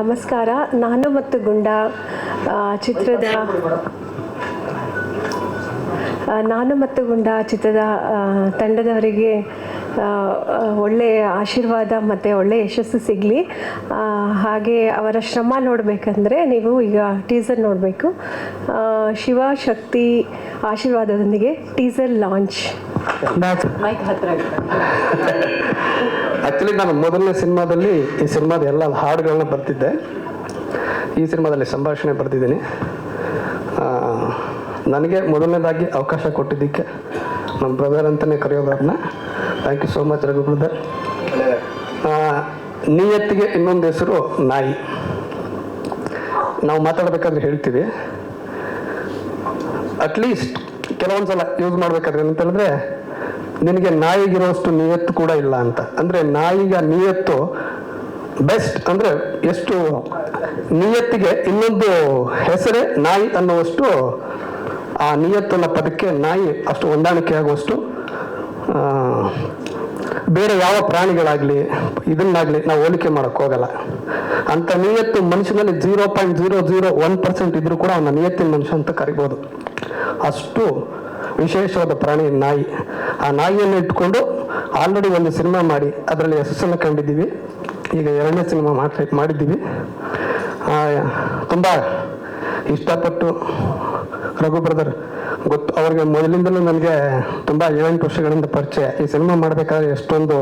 ನಮಸ್ಕಾರ. ನಾನು ಮತ್ತು ಗುಂಡ ಚಿತ್ರದ ನಾನು ಮತ್ತು ಗುಂಡ ಚಿತ್ರದ ತಂಡದವರಿಗೆ ಒಳ್ಳೆಯ ಆಶೀರ್ವಾದ ಮತ್ತು ಒಳ್ಳೆಯ ಯಶಸ್ಸು ಸಿಗಲಿ. ಹಾಗೆ ಅವರ ಶ್ರಮ ನೋಡಬೇಕಂದ್ರೆ ನೀವು ಈಗ ಟೀಸರ್ ನೋಡಬೇಕು. ಶಿವ ಶಕ್ತಿ ಆಶೀರ್ವಾದದೊಂದಿಗೆ ಟೀಸರ್ ಲಾಂಚ್. ಆ್ಯಕ್ಚುಲಿ ನಾನು ಮೊದಲನೇ ಸಿನಿಮಾದಲ್ಲಿ ಈ ಸಿನಿಮಾದ ಎಲ್ಲ ಹಾಡುಗಳನ್ನ ಬರ್ತಿದ್ದೆ. ಈ ಸಿನಿಮಾದಲ್ಲಿ ಸಂಭಾಷಣೆ ಬರ್ತಿದ್ದೀನಿ. ನನಗೆ ಮೊದಲನೇದಾಗಿ ಅವಕಾಶ ಕೊಟ್ಟಿದ್ದಕ್ಕೆ ನಮ್ಮ ಬ್ರದರ್ ಅಂತಲೇ ಕರೆಯೋದನ್ನ thank you so much Raghu brother ನಿಯತ್ತಿಗೆ ಇನ್ನೊಂದು ಹೆಸರು ನಾಯಿ. ನಾವು ಮಾತಾಡಬೇಕಾದ್ರೆ ಹೇಳ್ತೀವಿ. ಅಟ್ಲೀಸ್ಟ್ ಕೆಲವೊಂದು ಸಲ ಯೂಸ್ ಮಾಡಬೇಕಾದ್ರೆ ಹೇಳಿದ್ರೆ ನಿನಗೆ ನಾಯಿಗಿರೋಷ್ಟು ನಿಯತ್ತು ಕೂಡ ಇಲ್ಲ ಅಂತ. ಅಂದರೆ ನಾಯಿಗ ನಿಯತ್ತು ಬೆಸ್ಟ್ ಅಂದರೆ ಎಷ್ಟು ನಿಯತ್ತಿಗೆ ಇನ್ನೊಂದು ಹೆಸರೇ ನಾಯಿ ಅನ್ನುವಷ್ಟು, ಆ ನಿಯತ್ತನ್ನ ಪದಕ್ಕೆ ನಾಯಿ ಅಷ್ಟು ಹೊಂದಾಣಿಕೆ ಆಗುವಷ್ಟು ಬೇರೆ ಯಾವ ಪ್ರಾಣಿಗಳಾಗಲಿ, ಇದನ್ನಾಗಲಿ ನಾವು ಹೋಲಿಕೆ ಮಾಡೋಕ್ಕೋಗಲ್ಲ ಅಂತ ನಿಯತ್ತು ಮನುಷ್ಯನಲ್ಲಿ zero point zero zero one percent ಇದ್ರೂ ಕೂಡ ಅವನ ನಿಯತ್ತಿನ ಮನುಷ್ಯ ಅಂತ ಕರಿಬೋದು. ಅಷ್ಟು ವಿಶೇಷವಾದ ಪ್ರಾಣಿ ನಾಯಿ. ಆ ನಾಯಿಯನ್ನು ಇಟ್ಟುಕೊಂಡು ಆಲ್ರೆಡಿ ಒಂದು ಸಿನಿಮಾ ಮಾಡಿ, ಅದರಲ್ಲಿ ಯಶಸ್ಸನ್ನು ಕಂಡಿದ್ದೀವಿ. ಈಗ ಎರಡನೇ ಸಿನಿಮಾ ಮಾಡ್ತಾ ಮಾಡಿದ್ದೀವಿ. ತುಂಬ ಇಷ್ಟಪಟ್ಟು ರಘು ಬ್ರದರ್ ಗೊತ್ತು, ಅವ್ರಿಗೆ ಮೊದಲಿಂದಲೂ ನನಗೆ ತುಂಬ ಏಳೆಂಟು ವರ್ಷಗಳಿಂದ ಪರಿಚಯ. ಈ ಸಿನಿಮಾ ಮಾಡಬೇಕಾದ್ರೆ ಎಷ್ಟೊಂದು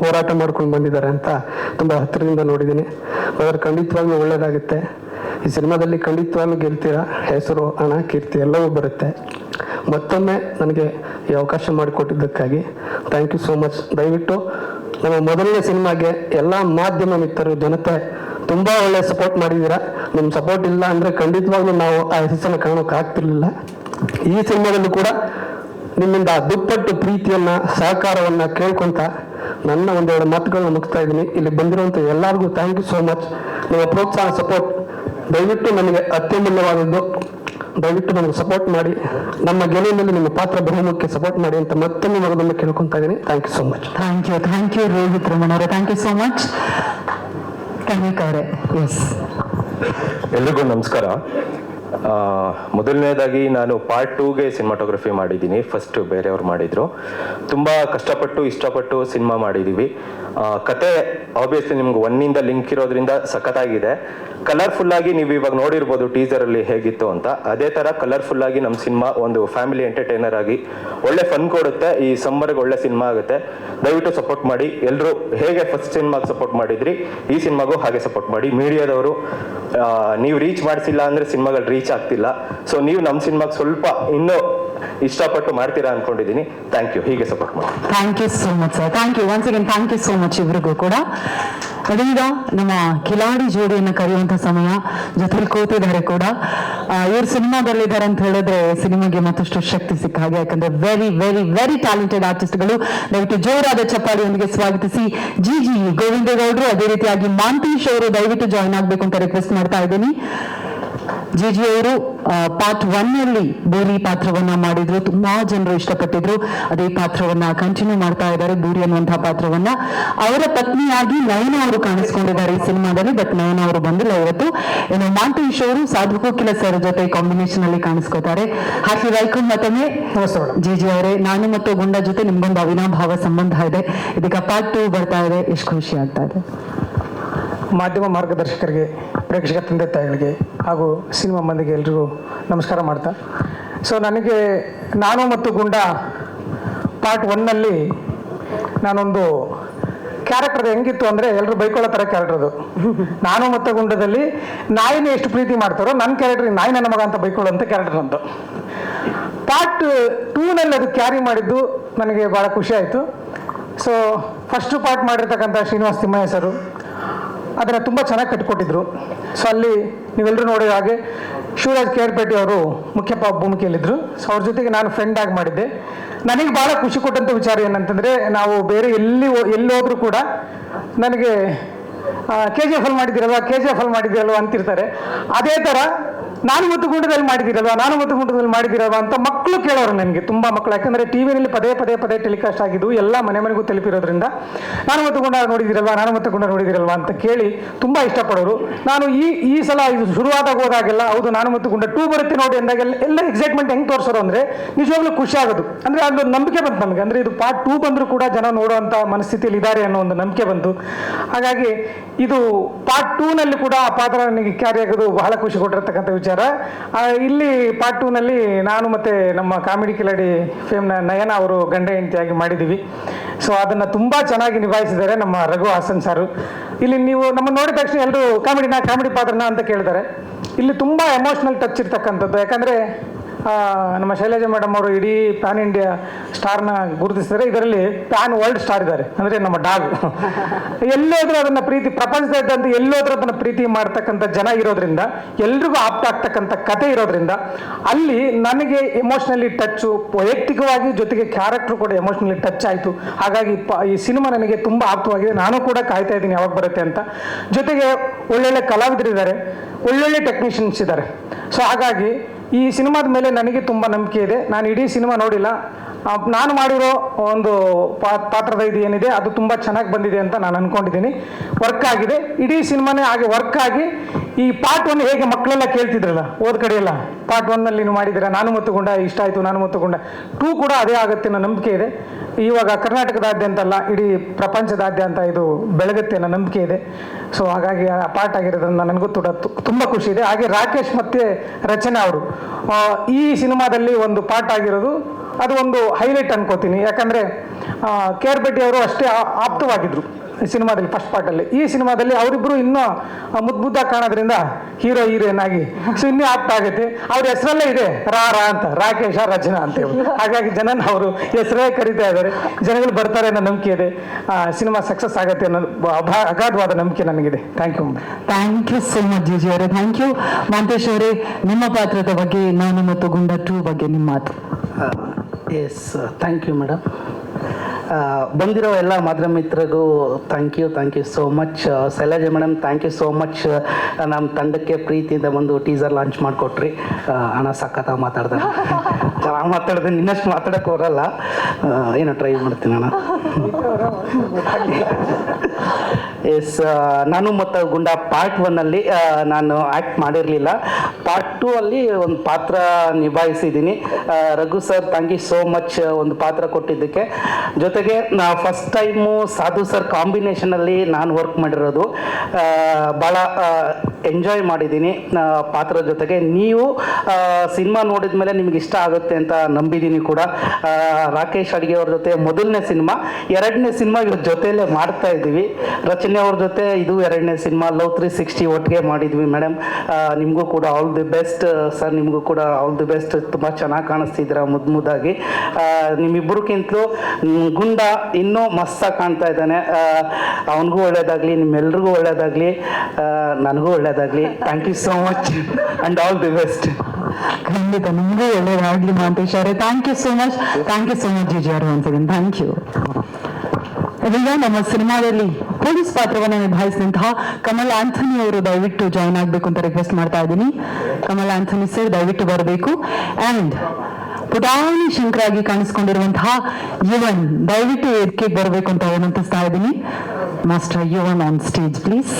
ಹೋರಾಟ ಮಾಡ್ಕೊಂಡು ಬಂದಿದ್ದಾರೆ ಅಂತ ತುಂಬ ಹತ್ತಿರದಿಂದ ನೋಡಿದ್ದೀನಿ. ಅದರ ಖಂಡಿತವಾಗಿಯೂ ಒಳ್ಳೇದಾಗುತ್ತೆ. ಈ ಸಿನಿಮಾದಲ್ಲಿ ಖಂಡಿತವಾಗ್ಲೂ ಗೆಲ್ತೀರಾ? ಹೆಸರು, ಹಣ, ಕೀರ್ತಿ ಎಲ್ಲವೂ ಬರುತ್ತೆ. ಮತ್ತೊಮ್ಮೆ ನನಗೆ ಈ ಅವಕಾಶ ಮಾಡಿಕೊಟ್ಟಿದ್ದಕ್ಕಾಗಿ ಥ್ಯಾಂಕ್ ಯು ಸೋ ಮಚ್ ದಯವಿಟ್ಟು ನಮ್ಮ ಮೊದಲನೇ ಸಿನಿಮಾಗೆ ಎಲ್ಲ ಮಾಧ್ಯಮ ಮಿತ್ರರು, ಜನತೆ ತುಂಬಾ ಒಳ್ಳೆ ಸಪೋರ್ಟ್ ಮಾಡಿದ್ದೀರಾ ನಿಮ್ಮ ಸಪೋರ್ಟ್ ಇಲ್ಲ ಅಂದ್ರೆ ಖಂಡಿತವಾಗ್ಲೂ ನಾವು ಆ ಹೆಸರನ್ನು ಕಾಣೋಕೆ ಆಗ್ತಿರ್ಲಿಲ್ಲ. ಈ ಸಿನಿಮಾದಲ್ಲೂ ಕೂಡ ನಿಮ್ಮಿಂದ ದುಪ್ಪಟ್ಟು ಪ್ರೀತಿಯನ್ನ, ಸಹಕಾರವನ್ನ ಕೇಳ್ಕೊಂತ ನನ್ನ ಒಂದೆರಡು ಮಾತುಗಳನ್ನ ಮುಗಿಸ್ತಾ ಇದ್ದೀನಿ. ಇಲ್ಲಿ ಬಂದಿರುವಂಥ ಎಲ್ಲರಿಗೂ ಥ್ಯಾಂಕ್ ಯು ಸೋ ಮಚ್ ನಿಮ್ಮ ಪ್ರೋತ್ಸಾಹ ಸಪೋರ್ಟ್ ದಯವಿಟ್ಟು ನಮಗೆ ಅತ್ಯಮೂಲ್ಯವಾದದ್ದು ದಯವಿಟ್ಟು ನಮಗೆ ಸಪೋರ್ಟ್ ಮಾಡಿ. ನಮ್ಮ ಗೆಲುವಿನಲ್ಲಿ ನಿಮ್ಮ ಪಾತ್ರ ಬಹುಮುಖ್ಯ ಸಪೋರ್ಟ್ ಮಾಡಿ ಅಂತ ಮತ್ತೊಮ್ಮೆ ಮಗದೊಮ್ಮೆ ಕೇಳ್ಕೊಂತ ಇದ್ದೀನಿ. Thank you so much thank you thank you Rohit Ramana ಅವರೇ. Thank you so much Kanik ಅವರೇ ಎಸ್ ಎಲ್ರಿಗೂ ನಮಸ್ಕಾರ. ಮೊದಲನೇದಾಗಿ ನಾನು ಪಾರ್ಟ್ ಟೂಗೆ ಸಿನಿಮಾಟೋಗ್ರಫಿ ಮಾಡಿದ್ದೀನಿ. ಫಸ್ಟ್ ಬೇರೆಯವ್ರು ಮಾಡಿದ್ರು. ತುಂಬ ಕಷ್ಟಪಟ್ಟು, ಇಷ್ಟಪಟ್ಟು ಸಿನಿಮಾ ಮಾಡಿದ್ದೀವಿ ಕತೆ ಆಬ್ವಿಯಸ್ಲಿ ನಿಮ್ಗೆ ಒನ್ನಿಂದ ಲಿಂಕ್ ಇರೋದ್ರಿಂದ ಸಖತ್ತಾಗಿದೆ. ಕಲರ್ಫುಲ್ ಆಗಿ ನೀವು ಇವಾಗ ನೋಡಿರ್ಬೋದು ಟೀಸರ್ ಅಲ್ಲಿ ಹೇಗಿತ್ತು ಅಂತ. ಅದೇ ತರ ಕಲರ್ಫುಲ್ ಆಗಿ ನಮ್ಮ ಸಿನಿಮಾ ಒಂದು ಫ್ಯಾಮಿಲಿ ಎಂಟರ್ಟೈನರ್ ಆಗಿ ಒಳ್ಳೆ ಫನ್ ಕೊಡುತ್ತೆ. ಈ ಸಮ್ಮರ್ಗೆ ಒಳ್ಳೆ ಸಿನಿಮಾ ಆಗುತ್ತೆ. ದಯವಿಟ್ಟು ಸಪೋರ್ಟ್ ಮಾಡಿ. ಎಲ್ಲರೂ ಹೇಗೆ ಫಸ್ಟ್ ಸಿನಿಮಾಗೆ ಸಪೋರ್ಟ್ ಮಾಡಿದ್ರಿ, ಈ ಸಿನಿಮಾಗೂ ಹಾಗೆ ಸಪೋರ್ಟ್ ಮಾಡಿ. ಮೀಡಿಯಾದವರು ನೀವು ರೀಚ್ ಮಾಡಿಸಿಲ್ಲ ಅಂದ್ರೆ ಸಿನಿಮಾಗಳು ರೀಚ್ ಆಗ್ತಿಲ್ಲ. ಸೊ ನೀವು ನಮ್ಮ ಸಿನಿಮಾಗೆ ಸ್ವಲ್ಪ ಇನ್ನೂ ಇಷ್ಟಪಟ್ಟು ಮಾಡ್ತೀರಾ ಅನ್ಕೊಂಡಿದ್ದೀನಿ ಥ್ಯಾಂಕ್ ಯು ಹೀಗೆ ಸಪೋರ್ಟ್ ಮಾಡಿ. Thank you so much sir thank you once again thank you so much ಇವ್ರಿಗೂ ಕೂಡ. ಅದೀಗ ನಮ್ಮ ಕಿಲಾಡಿ ಜೋಡಿಯನ್ನು ಕರೆಯುವಂತ ಸಮಯ ಜೊತೆಲಿ ಕೂತಿದ್ದಾರೆ ಕೂಡ. ಇವ್ರು ಸಿನಿಮಾದಲ್ಲಿದ್ದಾರೆ ಅಂತ ಹೇಳಿದ್ರೆ ಸಿನಿಮಾಗೆ ಮತ್ತಷ್ಟು ಶಕ್ತಿ ಸಿಕ್ಕ ಹಾಗೆ. ಯಾಕಂದ್ರೆ ವೆರಿ ವೆರಿ ವೆರಿ ಟ್ಯಾಲೆಂಟೆಡ್ ಆರ್ಟಿಸ್ಟ್ಗಳು ದಯವಿಟ್ಟು ಜೋರಾದ ಚಪ್ಪಾಳಿಯೊಂದಿಗೆ ಸ್ವಾಗತಿಸಿ. ಜಿ ಜಿ ಗೋವಿಂದೇಗೌಡರು ಅದೇ ರೀತಿಯಾಗಿ ಮಾಂತೀಶ್ ಅವರು ದಯವಿಟ್ಟು ಜಾಯ್ನ್ ಆಗ್ಬೇಕು ಅಂತ ರಿಕ್ವೆಸ್ಟ್ ಮಾಡ್ತಾ ಇದ್ದೀನಿ. ಜಿಜಿ ಅವರು ಪಾರ್ಟ್ ಒನ್ನಲ್ಲಿ ಬೂರಿ ಪಾತ್ರವನ್ನ ಮಾಡಿದ್ರು. ತುಂಬಾ ಜನರು ಇಷ್ಟಪಟ್ಟಿದ್ರು. ಅದೇ ಪಾತ್ರವನ್ನ ಕಂಟಿನ್ಯೂ ಮಾಡ್ತಾ ಇದ್ದಾರೆ ಬೂರಿ ಅನ್ನುವಂತಹ ಪಾತ್ರವನ್ನ. ಅವರ ಪತ್ನಿಯಾಗಿ ನಯನ ಅವರು ಕಾಣಿಸ್ಕೊಂಡಿದ್ದಾರೆ ಈ ಸಿನಿಮಾದಲ್ಲಿ. ಬಟ್ ನಯನ ಅವರು ಬಂದಿಲ್ಲ ಇವತ್ತು. ಇನ್ನು ಮಾಂಟೇಶ್ ಅವರು, ಸಾಧು ಕೋಕಿಲ ಸರ್ ಜೊತೆ ಕಾಂಬಿನೇಷನ್ ಅಲ್ಲಿ ಕಾಣಿಸ್ಕೋತಾರೆ. ಹಾಕಿ ವೆಲ್ಕಮ್ ಮತ್ತೊಮ್ಮೆ. ಜಿ ಅವರೇ, ನಾನು ಮತ್ತು ಗುಂಡ ಜೊತೆ ನಿಮ್ಗೊಂದು ಅವಿನಾಭಾವ ಸಂಬಂಧ ಇದೆ. ಇದೀಗ ಪಾರ್ಟ್ ಟೂ ಬರ್ತಾ ಇದೆ. ಎಷ್ಟು ಖುಷಿ ಆಗ್ತಾ ಇದೆ. ಮಾಧ್ಯಮ ಮಾರ್ಗದರ್ಶಕರಿಗೆ, ಪ್ರೇಕ್ಷಕ ತಂದೆ ತಾಯಿಗಳಿಗೆ ಹಾಗೂ ಸಿನಿಮಾ ಮಂದಿಗೆ ಎಲ್ರಿಗೂ ನಮಸ್ಕಾರ ಮಾಡ್ತಾ. ಸೊ ನನಗೆ ನಾನು ಮತ್ತು ಗುಂಡ ಪಾರ್ಟ್ ಒನ್ನಲ್ಲಿ ನಾನೊಂದು ಕ್ಯಾರೆಕ್ಟರ್ ಹೆಂಗಿತ್ತು ಅಂದರೆ ಎಲ್ಲರೂ ಬೈಕೊಳ್ಳೋ ಥರ ಕ್ಯಾರೆಕ್ಟರ್ ಅದು ನಾನು ಮತ್ತು ಗುಂಡದಲ್ಲಿ ನಾಯಿನ ಎಷ್ಟು ಪ್ರೀತಿ ಮಾಡ್ತಾರೋ ನನ್ನ ಕ್ಯಾರೆಕ್ಟರ್ ನಾಯಿ ನನ್ನ ಮಗ ಅಂತ ಬೈಕೊಳ್ಳೋಂಥ ಕ್ಯಾರೆಕ್ಟರ್ ಅಂತ ಪಾರ್ಟ್ ಟೂನಲ್ಲಿ ಅದು ಕ್ಯಾರಿ ಮಾಡಿದ್ದು ನನಗೆ ಭಾಳ ಖುಷಿ ಆಯಿತು. ಸೊ ಫಸ್ಟ್ ಪಾರ್ಟ್ ಮಾಡಿರ್ತಕ್ಕಂಥ ಶ್ರೀನಿವಾಸ್ ತಿಮ್ಮಯ್ಯ ಸರು ಅದನ್ನು ತುಂಬ ಚೆನ್ನಾಗಿ ಕಟ್ಟಿಕೊಟ್ಟಿದ್ರು. ಸೊ ಅಲ್ಲಿ ನೀವೆಲ್ಲರೂ ನೋಡಿದ ಹಾಗೆ ಶಿವರಾಜ್ ಕೇರ್ಪೇಟೆ ಅವರು ಮುಖ್ಯ ಭೂಮಿಕೆಯಲ್ಲಿದ್ದರು ಸೊ ಅವ್ರ ಜೊತೆಗೆ ನಾನು ಫ್ರೆಂಡ್ ಆಗಿ ಮಾಡಿದ್ದೆ. ನನಗೆ ಭಾಳ ಖುಷಿ ಕೊಟ್ಟಂಥ ವಿಚಾರ ಏನಂತಂದರೆ, ನಾವು ಬೇರೆ ಎಲ್ಲಿ ಎಲ್ಲಿ ಹೋದರೂ ಕೂಡ ನನಗೆ ಕೆ ಜಿ ಎಫ್ ಅಲ್ಲಿ ಮಾಡಿದ್ದೀರಲ್ವ ಕೆ ಜಿ ಎಫ್ ಅಲ್ಲಿ ಮಾಡಿದ್ದೀರಲ್ವ ಅಂತಿರ್ತಾರೆ. ಅದೇ ಥರ ನಾನು ಮತ್ತು ಗುಂಡದಲ್ಲಿ ಮಾಡಿದಿರಲ್ವಾ ನಾನು ಮತ್ತು ಗುಂಡದಲ್ಲಿ ಮಾಡಿದಿರಲ್ವ ಅಂತ ಮಕ್ಕಳು ಕೇಳೋರು ನನಗೆ, ತುಂಬ ಮಕ್ಕಳು. ಯಾಕಂದರೆ ಟಿ ವಿನಲ್ಲಿ ಪದೇ ಪದೇ ಪದೇ ಟೆಲಿಕಾಸ್ಟ್ ಆಗಿದ್ದು ಎಲ್ಲ ಮನೆ ಮನೆಗೂ ತಲುಪಿರೋದ್ರಿಂದ ನಾನು ಮತ್ತು ಗುಂಡ ನೋಡಿದಿರಲ್ವಾ ನಾನು ಮತ್ತು ಗುಂಡ ನೋಡಿದಿರಲ್ವಾ ಅಂತ ಕೇಳಿ ತುಂಬ ಇಷ್ಟಪಡೋರು. ನಾನು ಈ ಈ ಸಲ ಇದು ಶುರುವಾದಾಗ ಹೋದಾಗೆಲ್ಲ ಹೌದು, ನಾನು ಮತ್ತು ಗುಂಡ ಟೂ ಬರುತ್ತೆ ನೋಡಿ ಅಂದಾಗ ಎಲ್ಲ ಎಕ್ಸೈಟ್ಮೆಂಟ್ ಹೆಂಗೆ ತೋರಿಸೋರು ಅಂದರೆ ನಿಜವಾಗ್ಲೂ ಖುಷಿ ಆಗೋದು. ಅಂದರೆ ಅದು ನಂಬಿಕೆ ಬಂತು ನಮಗೆ. ಅಂದರೆ ಇದು ಪಾರ್ಟ್ ಟೂ ಬಂದರೂ ಕೂಡ ಜನ ನೋಡುವಂಥ ಮನಸ್ಥಿತಿಯಲ್ಲಿ ಇದ್ದಾರೆ ಅನ್ನೋ ಒಂದು ನಂಬಿಕೆ ಬಂತು. ಹಾಗಾಗಿ ಇದು ಪಾರ್ಟ್ ಟೂನಲ್ಲಿ ಕೂಡ ಆ ಪಾತ್ರ ನನಗೆ ಕ್ಯಾರಿ ಆಗೋದು ಬಹಳ ಖುಷಿ ಕೊಟ್ಟಿರತಕ್ಕಂಥ ವಿಚಾರ. ಆ, ಇಲ್ಲಿ ಪಾರ್ಟ್ ಟೂನಲ್ಲಿ ನಾನು ಮತ್ತೆ ನಮ್ಮ ಕಾಮಿಡಿ ಕಿಲಾಡಿ ಫೇಮ್ನ ನಯನ ಅವರು ಗಂಡ ಹೆಂಡತಿಯಾಗಿ ಮಾಡಿದ್ದೀವಿ. ಸೊ ಅದನ್ನು ತುಂಬ ಚೆನ್ನಾಗಿ ನಿಭಾಯಿಸಿದ್ದಾರೆ ನಮ್ಮ ರಘು ಹಾಸನ್ ಸಾರು. ಇಲ್ಲಿ ನೀವು ನಮ್ಮ ನೋಡಿದ ತಕ್ಷಣ ಎಲ್ಲರೂ ಕಾಮಿಡಿನ ಕಾಮಿಡಿ ಪಾತ್ರನ ಅಂತ ಕೇಳಿದಾರೆ ಇಲ್ಲಿ ತುಂಬ ಎಮೋಷ್ನಲ್ ಟಚ್ ಇರ್ತಕ್ಕಂಥದ್ದು. ಯಾಕಂದರೆ ನಮ್ಮ ಶೈಲಜಾ ಮೇಡಮ್ ಅವರು ಇಡೀ ಪ್ಯಾನ್ ಇಂಡಿಯಾ ಸ್ಟಾರ್ನ ಗುರುತಿಸಿದರೆ ಇದರಲ್ಲಿ ಪ್ಯಾನ್ ವರ್ಲ್ಡ್ ಸ್ಟಾರ್ ಇದ್ದಾರೆ. ಅಂದರೆ ನಮ್ಮ ಡಾಗ್. ಎಲ್ಲೋದ್ರೂ ಅದನ್ನು ಪ್ರೀತಿ, ಪ್ರಪಂಚದಾದ್ಯಂತ ಎಲ್ಲೋದ್ರೂ ಅದನ್ನು ಪ್ರೀತಿ ಮಾಡ್ತಕ್ಕಂಥ ಜನ ಇರೋದ್ರಿಂದ, ಎಲ್ರಿಗೂ ಆಪ್ತ ಆಗ್ತಕ್ಕಂಥ ಕತೆ ಇರೋದ್ರಿಂದ, ಅಲ್ಲಿ ನನಗೆ ಎಮೋಷ್ನಲಿ ಟಚ್ಚು ವೈಯಕ್ತಿಕವಾಗಿ ಜೊತೆಗೆ ಕ್ಯಾರೆಕ್ಟ್ರು ಕೂಡ ಎಮೋಷ್ನಲಿ ಟಚ್ ಆಯಿತು. ಹಾಗಾಗಿ ಈ ಸಿನಿಮಾ ನನಗೆ ತುಂಬ ಆಪ್ತವಾಗಿದೆ. ನಾನು ಕೂಡ ಕಾಯ್ತಾ ಇದ್ದೀನಿ ಯಾವಾಗ ಬರುತ್ತೆ ಅಂತ. ಜೊತೆಗೆ ಒಳ್ಳೊಳ್ಳೆ ಕಲಾವಿದರಿದ್ದಾರೆ, ಒಳ್ಳೊಳ್ಳೆ ಟೆಕ್ನಿಷಿಯನ್ಸ್ ಇದ್ದಾರೆ. ಸೊ ಹಾಗಾಗಿ ಈ ಸಿನಿಮಾದ ಮೇಲೆ ನನಗೆ ತುಂಬ ನಂಬಿಕೆ ಇದೆ. ನಾನು ಇಡೀ ಸಿನಿಮಾ ನೋಡಿಲ್ಲ. ನಾನು ಮಾಡಿರೋ ಒಂದು ಪಾತ್ರದ ಇದು ಏನಿದೆ, ಅದು ತುಂಬ ಚೆನ್ನಾಗಿ ಬಂದಿದೆ ಅಂತ ನಾನು ಅನ್ಕೊಂಡಿದ್ದೀನಿ. ವರ್ಕ್ ಆಗಿದೆ. ಇಡೀ ಸಿನಿಮಾನೇ ಹಾಗೆ ವರ್ಕ್ ಆಗಿ, ಈ ಪಾರ್ಟ್ ಒನ್ ಹೇಗೆ ಮಕ್ಕಳೆಲ್ಲ ಕೇಳ್ತಿದ್ರಲ್ಲ, ಓದ್ ಕಡೆ ಎಲ್ಲ ಪಾರ್ಟ್ ಒನ್ನಲ್ಲಿ ನೀವು ಮಾಡಿದ್ದೀರಾ, ನಾನು ಮತ್ತು ಗುಂಡ, ಇಷ್ಟ ಆಯಿತು, ನಾನು ಮತ್ತು ಗುಂಡ. ಟೂ ಕೂಡ ಅದೇ ಆಗುತ್ತೆ ಅನ್ನೋ ನಂಬಿಕೆ ಇದೆ. ಇವಾಗ ಕರ್ನಾಟಕದಾದ್ಯಂತ ಅಲ್ಲ ಇಡೀ ಪ್ರಪಂಚದಾದ್ಯಂತ ಇದು ಬೆಳಗುತ್ತೆ ಅನ್ನೋ ನಂಬಿಕೆ ಇದೆ. ಸೊ ಹಾಗಾಗಿ ಆ ಪಾರ್ಟ್ ಆಗಿರೋದ್ರಿಂದ ನನಗೂ ಕೂಡ ತುಂಬ ಖುಷಿ ಇದೆ. ಹಾಗೆ ರಾಕೇಶ್ ಮತ್ತು ರಚನೆ ಅವರು. ಈ ಸಿನಿಮಾದಲ್ಲಿ ಒಂದು ಪಾರ್ಟ್ ಆಗಿರೋದು ಅದು ಒಂದು ಹೈಲೈಟ್ ಅನ್ಕೋತೀನಿ. ಯಾಕಂದರೆ ಕೆ ಆರ್ ಬೆಟ್ಟಿ ಅವರು ಅಷ್ಟೇ ಆಪ್ತವಾಗಿದ್ರು ಈ ಸಿನಿಮಾದಲ್ಲಿ ಫಸ್ಟ್ ಪಾರ್ಟಲ್ಲಿ ಈ ಸಿನಿಮಾದಲ್ಲಿ ಅವರಿಬ್ಬರು ಇನ್ನೂ ಮುದ್ದು ಮುದ್ದಾಗಿ ಕಾಣೋದ್ರಿಂದ ಹೀರೋ ಹೀರೋಯಿನ್ ಆಗಿ ಸೊ ಇನ್ನೂ ಆಪ್ತ ಆಗುತ್ತೆ. ಅವ್ರ ಹೆಸರಲ್ಲೇ ಇದೆ ರಾ ರಾ ಅಂತ ರಾಕೇಶ ರಚನಾ ಅಂತ ಹೇಳಿ. ಹಾಗಾಗಿ ಜನನ ಅವರು ಹೆಸರೇ ಕರೀತಾ ಇದ್ದಾರೆ. ಜನಗಳು ಬರ್ತಾರೆ ಅನ್ನೋ ನಂಬಿಕೆ ಇದೆ. ಸಿನಿಮಾ ಸಕ್ಸಸ್ ಆಗುತ್ತೆ ಅನ್ನೋ ಅಭಾ- ಅಗಾಧವಾದ ನಂಬಿಕೆ ನನಗಿದೆ. Thank you thank you so much G ಅವರೇ. ಥ್ಯಾಂಕ್ ಯು ಮಾಂತೇಶ್ ಅವರೇ ನಿಮ್ಮ ಪಾತ್ರದ ಬಗ್ಗೆ ನಾನು ಮತ್ತು ಗುಂಡ ಟೂ ಬಗ್ಗೆ ನಿಮ್ಮ ಮಾತು. ಎಸ್ ಥ್ಯಾಂಕ್ ಯು ಮೇಡಮ್ ಬಂದಿರೋ ಎಲ್ಲ ಮಾದ್ರ ಮಿತ್ರರಿಗೂ thank you thank you so much Shailaja madam thank you so much ನಮ್ಮ ತಂಡಕ್ಕೆ ಪ್ರೀತಿಯಿಂದ ಒಂದು ಟೀಸರ್ ಲಾಂಚ್ ಮಾಡಿಕೊಟ್ರಿ. ಹಣ ಸಖತ್ತ ಮಾತಾಡ್ದೆ ಚೆನ್ನಾಗಿ ಮಾತಾಡಿದೆ ನಿನ್ನಷ್ಟು ಮಾತಾಡೋಕ್ಕೆ ಬರಲ್ಲ. ಆ, ಏನೋ ಟ್ರೈ ಮಾಡ್ತೀನಿ ಅಣ್ಣ. ಎಸ್ ನಾನು ಮತ್ತು ಗುಂಡ ಪಾರ್ಟ್ ಒನ್ನಲ್ಲಿ ನಾನು ಆ್ಯಕ್ಟ್ ಮಾಡಿರಲಿಲ್ಲ. ಪಾರ್ಟ್ ಟೂ ಅಲ್ಲಿ ಒಂದು ಪಾತ್ರ ನಿಭಾಯಿಸಿದ್ದೀನಿ. ಆ, Raghu sir thank you so much ಒಂದು ಪಾತ್ರ ಕೊಟ್ಟಿದ್ದಕ್ಕೆ. ಜೊತೆಗೆ ನಾ ಫಸ್ಟ್ ಟೈಮು ಸಾಧು ಸರ್ ಕಾಂಬಿನೇಷನಲ್ಲಿ ನಾನು ವರ್ಕ್ ಮಾಡಿರೋದು. ಭಾಳ ಎಂಜಾಯ್ ಮಾಡಿದ್ದೀನಿ ಪಾತ್ರ ಜೊತೆಗೆ. ನೀವು ಸಿನಿಮಾ ನೋಡಿದ ಮೇಲೆ ನಿಮ್ಗೆ ಇಷ್ಟ ಆಗುತ್ತೆ ಅಂತ ನಂಬಿದ್ದೀನಿ ಕೂಡ. ರಾಕೇಶ್ ಅಡಿಗೆ ಅವ್ರ ಜೊತೆ ಮೊದಲನೇ ಸಿನಿಮಾ ಎರಡನೇ ಸಿನಿಮಾ ಇವ್ರ ಜೊತೆಯಲ್ಲೇ ಮಾಡ್ತಾ ಇದ್ದೀವಿ. ರಚನೆ ಅವ್ರ ಜೊತೆ ಇದು ಎರಡನೇ ಸಿನಿಮಾ ಲವ್ ತ್ರೀ ಸಿಕ್ಸ್ಟಿ ಒಟ್ಟಿಗೆ ಮಾಡಿದ್ವಿ ಮೇಡಮ್. ನಿಮಗೂ ಕೂಡ ಆಲ್ ದಿ ಬೆಸ್ಟ್ ಸರ್ ನಿಮಗೂ ಕೂಡ ಆಲ್ ದಿ ಬೆಸ್ಟ್ ತುಂಬ ಚೆನ್ನಾಗಿ ಕಾಣಿಸ್ತಿದ್ದೀರಾ ಮುದ್ದು ಮುದ್ದಾಗಿ. ನಿಮ್ಮಿಬ್ಬರಿಗಿಂತಲೂ ಗುಂಡ ಇನ್ನೂ ಮಸ್ತಾಗಿ ಕಾಣ್ತಾ ಇದ್ದಾನೆ. ಅವನಿಗೂ ಒಳ್ಳೇದಾಗಲಿ, ನಿಮ್ಮೆಲ್ರಿಗೂ ಒಳ್ಳೇದಾಗಲಿ. ನನಗೂ ಒಳ್ಳೇದಾಗಲಿ. Thank you so much and all the best ಖಂಡಿತ, ನಿಮಗೂ ಒಳ್ಳೇದಾಗಲಿ ಮಾಂತೇಶ್ ಅವರೇ. Thank you so much thank you so much GG ಅವರು ಥ್ಯಾಂಕ್ ಯು ಇದೀಗ ನಮ್ಮ ಸಿನಿಮಾದಲ್ಲಿ ಪೊಲೀಸ್ ಪಾತ್ರವನ್ನು ನಿಭಾಯಿಸಿದಂತಹ ಕಮಲ್ ಆಂಥನಿ ಅವರು ದಯವಿಟ್ಟು ಜಾಯ್ನ್ ಆಗಬೇಕು ಅಂತ ರಿಕ್ವೆಸ್ಟ್ ಮಾಡ್ತಾ ಇದ್ದೀನಿ. ಕಮಲ್ ಆಂಥನಿ ಸರ್ ದಯವಿಟ್ಟು ಬರಬೇಕು. ಅಂಡ್ ಪುಟಾಣಿ ಶಂಕರಾಗಿ ಕಾಣಿಸ್ಕೊಂಡಿರುವಂತಹ ಯುವನ್ ದಯವಿಟ್ಟು ಇದಕ್ಕೆ ಬರಬೇಕು ಅಂತ ವಿನಂತಿಸ್ತಾ ಇದ್ದೀನಿ. Master Yuvan on stage please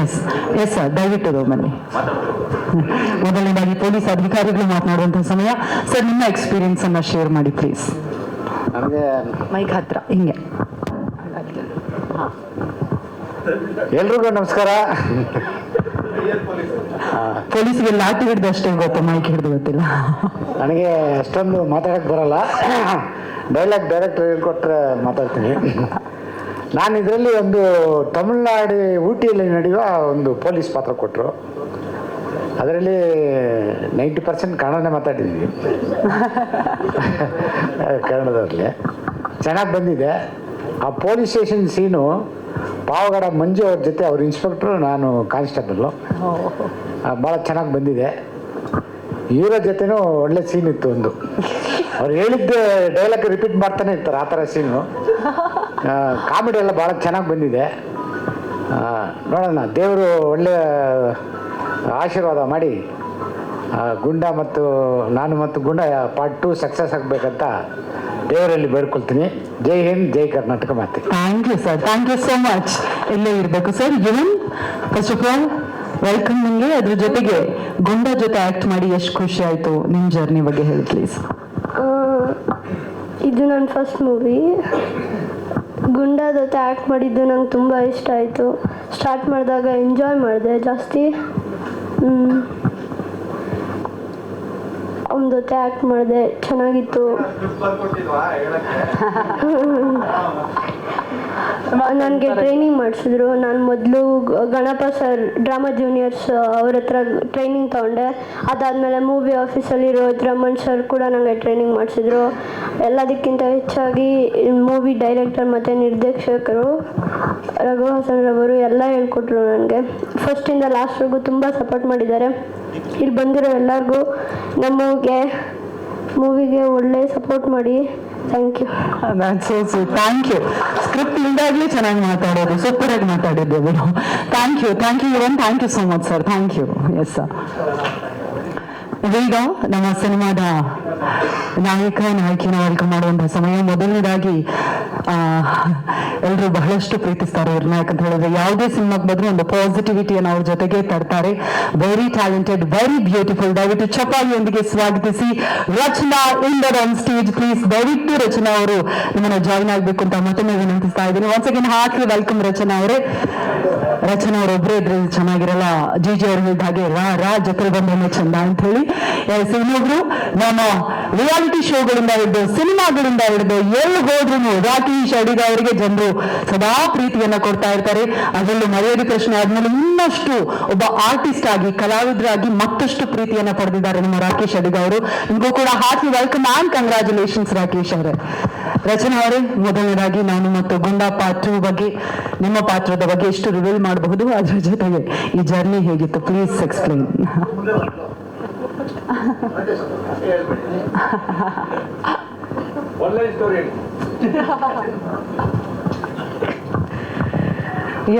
yes yes sir ದಯವಿಟ್ಟು ಬನ್ನಿ ಮೊದಲನೇದಾಗಿ ಪೊಲೀಸ್ ಅಧಿಕಾರಿಗಳು ಮಾತನಾಡುವಂತಹ ಸಮಯ. ಸರ್ ನಿಮ್ಮ ಎಕ್ಸ್ಪೀರಿಯನ್ಸ್ ಅನ್ನ ಶೇರ್ ಮಾಡಿ ಪ್ಲೀಸ್ ಮೈಕ್ ಹತ್ರ ಹಿಂಗೆ. ಎಲ್ರಿಗೂ ನಮಸ್ಕಾರ. ಪೊಲೀಸ್ಗೆ ಲಾಟಿ ಹಿಡಿದು ಅಷ್ಟೇ ಗೊತ್ತು ಮೈಕ್ ಹಿಡಿದು ಗೊತ್ತಿಲ್ಲ. ನನಗೆ ಅಷ್ಟೊಂದು ಮಾತಾಡಕ್ಕೆ ಬರಲ್ಲ. ಡೈಲಾಗ್ ಡೈರೆಕ್ಟರ್ ಹೇಳ್ಕೊಟ್ರೆ ಮಾತಾಡ್ತೀನಿ. ನಾನು ಇದರಲ್ಲಿ ಒಂದು ತಮಿಳ್ನಾಡು ಊಟಿಯಲ್ಲಿ ನಡೆಯುವ ಒಂದು ಪೊಲೀಸ್ ಪಾತ್ರ ಕೊಟ್ಟರು ಅದರಲ್ಲಿ ನೈಂಟಿ ಪರ್ಸೆಂಟ್ ಕನ್ನಡನೇ ಮಾತಾಡಿದ್ದೀವಿ ಕನ್ನಡದಲ್ಲಿ ಚೆನ್ನಾಗಿ ಬಂದಿದೆ. ಆ police station scene Pavagada Manju ಅವ್ರ ಜೊತೆ ಅವ್ರ ಇನ್ಸ್ಪೆಕ್ಟ್ರು ನಾನು ಕಾನ್ಸ್ಟೇಬಲ್ಲು ಭಾಳ ಚೆನ್ನಾಗಿ ಬಂದಿದೆ. ಇವರ ಜೊತೆನೂ ಒಳ್ಳೆ ಸೀನ್ ಇತ್ತು ಒಂದು. ಅವ್ರು ಹೇಳಿದ್ದೆ ಡೈಲಾಗ್ ರಿಪೀಟ್ ಮಾಡ್ತಾನೆ ಇರ್ತಾರೆ ಆ ಥರ ಸೀನು. ಕಾಮಿಡಿ ಎಲ್ಲ ಭಾಳ ಚೆನ್ನಾಗಿ ಬಂದಿದೆ. ನೋಡೋಣ ದೇವರು ಒಳ್ಳೆ ಆಶೀರ್ವಾದ ಮಾಡಿ ಗುಂಡ ಮತ್ತು ನಾನು ಮತ್ತು ಗುಂಡ ಪಾರ್ಟ್ ಟು ಸಕ್ಸಸ್ ಆಗಬೇಕಂತ ದೇವರಲ್ಲಿ ಬೇಡ್ಕೊಳ್ತೀನಿ. ಜೈ ಹಿಂದ್ ಜೈ ಕರ್ನಾಟಕ ಮಾತೆ. Thank you sir thank you so much ಎಲ್ಲೇ ಇರಬೇಕು. Sir given first of all welcome ನಿಮಗೆ. ಅದ್ರ ಜೊತೆಗೆ ಗುಂಡ ಜೊತೆ ಆಕ್ಟ್ ಮಾಡಿ ಎಷ್ಟು ಖುಷಿ ಆಯಿತು ನಿಮ್ಮ ಜರ್ನಿ ಬಗ್ಗೆ ಹೇಳಿ ಪ್ಲೀಸ್ ಇದು ನನ್ನ ಫಸ್ಟ್ ಮೂವಿ ಗುಂಡ ಜೊತೆ ಆ್ಯಕ್ಟ್ ಮಾಡಿದ್ದು ನಂಗೆ ತುಂಬ ಇಷ್ಟ ಆಯಿತು. ಸ್ಟಾರ್ಟ್ ಮಾಡಿದಾಗ ಎಂಜಾಯ್ ಮಾಡಿದೆ ಜಾಸ್ತಿ. ಅವನ ಜೊತೆ ಆ್ಯಕ್ಟ್ ಮಾಡಿದೆ ಚೆನ್ನಾಗಿತ್ತು. ನನಗೆ ಟ್ರೈನಿಂಗ್ ಮಾಡಿಸಿದ್ರು. ನಾನು ಮೊದಲು ಗಣಪ ಸರ್ ಡ್ರಾಮಾ ಜೂನಿಯರ್ಸ್ ಅವ್ರ ಹತ್ರ ಟ್ರೈನಿಂಗ್ ತೊಗೊಂಡೆ. ಅದಾದಮೇಲೆ ಮೂವಿ ಆಫೀಸಲ್ಲಿ ಆಫೀಸಲ್ಲಿರೋ ರಮಣ್ ಸರ್ ಕೂಡ ನನಗೆ ಟ್ರೈನಿಂಗ್ ಮಾಡಿಸಿದ್ರು. ಎಲ್ಲದಕ್ಕಿಂತ ಹೆಚ್ಚಾಗಿ ಮೂವಿ ಡೈರೆಕ್ಟರ್ ಮತ್ತು ನಿರ್ದೇಶಕರು ರಘು ಹಾಸನ್ ರವರು ಎಲ್ಲ ಹೇಳ್ಕೊಟ್ರು ನನಗೆ. ಫಸ್ಟಿಂದ ಲಾಸ್ಟ್ವರೆಗೂ ತುಂಬ ಸಪೋರ್ಟ್ ಮಾಡಿದ್ದಾರೆ. ಇಲ್ಲಿ ಬಂದಿರೋ ಎಲ್ಲರಿಗೂ ನಮಗೆ ಮೂವಿಗೆ ಒಳ್ಳೆ ಸಪೋರ್ಟ್ ಮಾಡಿ. Thank you so so thank you script ಇಲ್ದಾಗ್ಲೇ ಚೆನ್ನಾಗಿ ಮಾತಾಡೋದು ಸೂಪರ್ ಆಗಿ ಮಾತಾಡಿದ್ದೆ ಬಿಡು. Thank you thank you even thank you so much sir thank you yes sir ಈಗ ನಮ್ಮ ಸಿನಿಮಾದ ನಾಯಕ ನಾಯಕಿನ ವೆಲ್ಕಮ್ ಮಾಡುವಂತಹ ಸಮಯ. ಮೊದಲನೇದಾಗಿ ಎಲ್ಲರೂ ಬಹಳಷ್ಟು ಪ್ರೀತಿಸ್ತಾರೆ ಇವ್ರನ್ನ ಯಾಕಂತ ಹೇಳಿದ್ರೆ. ಯಾವುದೇ ಸಿನಿಮಾಗೆ ಬಂದ್ರೆ ಒಂದು ಪಾಸಿಟಿವಿಟಿಯನ್ನು ಅವ್ರ ಜೊತೆಗೆ ತರ್ತಾರೆ. ವೆರಿ ಟ್ಯಾಲೆಂಟೆಡ್ ವೆರಿ ಬ್ಯೂಟಿಫುಲ್ ದಯವಿಟ್ಟು ಚಪಾಲಿಯೊಂದಿಗೆ ಸ್ವಾಗತಿಸಿ Rachana Inder on stage please ದಯವಿಟ್ಟು ರಚನಾ ಅವರು ನಿಮ್ಮನ್ನ ಜಾಯಿನ್ ಆಗ್ಬೇಕು ಅಂತ ಮತ್ತೊಮ್ಮೆ ವಿನಂತಿಸ್ತಾ ಇದ್ದೀನಿ. ಒನ್ಸ್ ಅಗೇನ್ ಹಾಕಿ ವೆಲ್ಕಮ್ ರಚನಾ ಅವರೇ. ರಚನಾ ಅವ್ರ ಒಬ್ಬರೇ ಇದ್ರೆ ಚೆನ್ನಾಗಿರಲ್ಲ. ಜಿ ಜಿ ಅವ್ರು ಹೇಳಿದ ರಾ ರಾ ಜೊತೆ ಬಂದ್ರೆ ಚಂದ ಅಂತ ಹೇಳಿ. ಸಿನಿಮಾಗಳು ನಮ್ಮ ರಿಯಾಲಿಟಿ ಶೋಗಳಿಂದ ಹಿಡಿದು, ಸಿನಿಮಾಗಳಿಂದ ಹಿಡಿದು, ಎಲ್ಲಿ ಹೋದ್ರು ರಾಕೇಶ್ ಅಡಿಗ ಅವರಿಗೆ ಜನರು ಸದಾ ಪ್ರೀತಿಯನ್ನ ಕೊಡ್ತಾ ಇರ್ತಾರೆ. ಅದರಲ್ಲೂ ಮರ್ಯಾದೆ ಕೃಷ್ಣ ಆದ್ಮೇಲೆ ಇನ್ನಷ್ಟು ಒಬ್ಬ ಆರ್ಟಿಸ್ಟ್ ಆಗಿ, ಕಲಾವಿದರಾಗಿ ಮತ್ತಷ್ಟು ಪ್ರೀತಿಯನ್ನ ಪಡೆದಿದ್ದಾರೆ ನಮ್ಮ ರಾಕೇಶ್ ಅಡಿಗ ಅವರು. ನಿಮಗೂ ಕೂಡ heartly welcome and congratulations Rakesh ಅವರೇ. ರಚನಾ ಅವರೇ, ಮೊದಲನೇದಾಗಿ ನಾನು ಮತ್ತು ಗುಂಡಾ ಪಾತ್ರ ಬಗ್ಗೆ, ನಿಮ್ಮ ಪಾತ್ರದ ಬಗ್ಗೆ ಎಷ್ಟು ರಿವೀಲ್ ಮಾಡಬಹುದು, ಅದ್ರ ಜೊತೆಗೆ ಈ ಜರ್ನಿ ಹೇಗಿತ್ತು? ಪ್ಲೀಸ್ ಎಕ್ಸ್ಪ್ಲೈನ್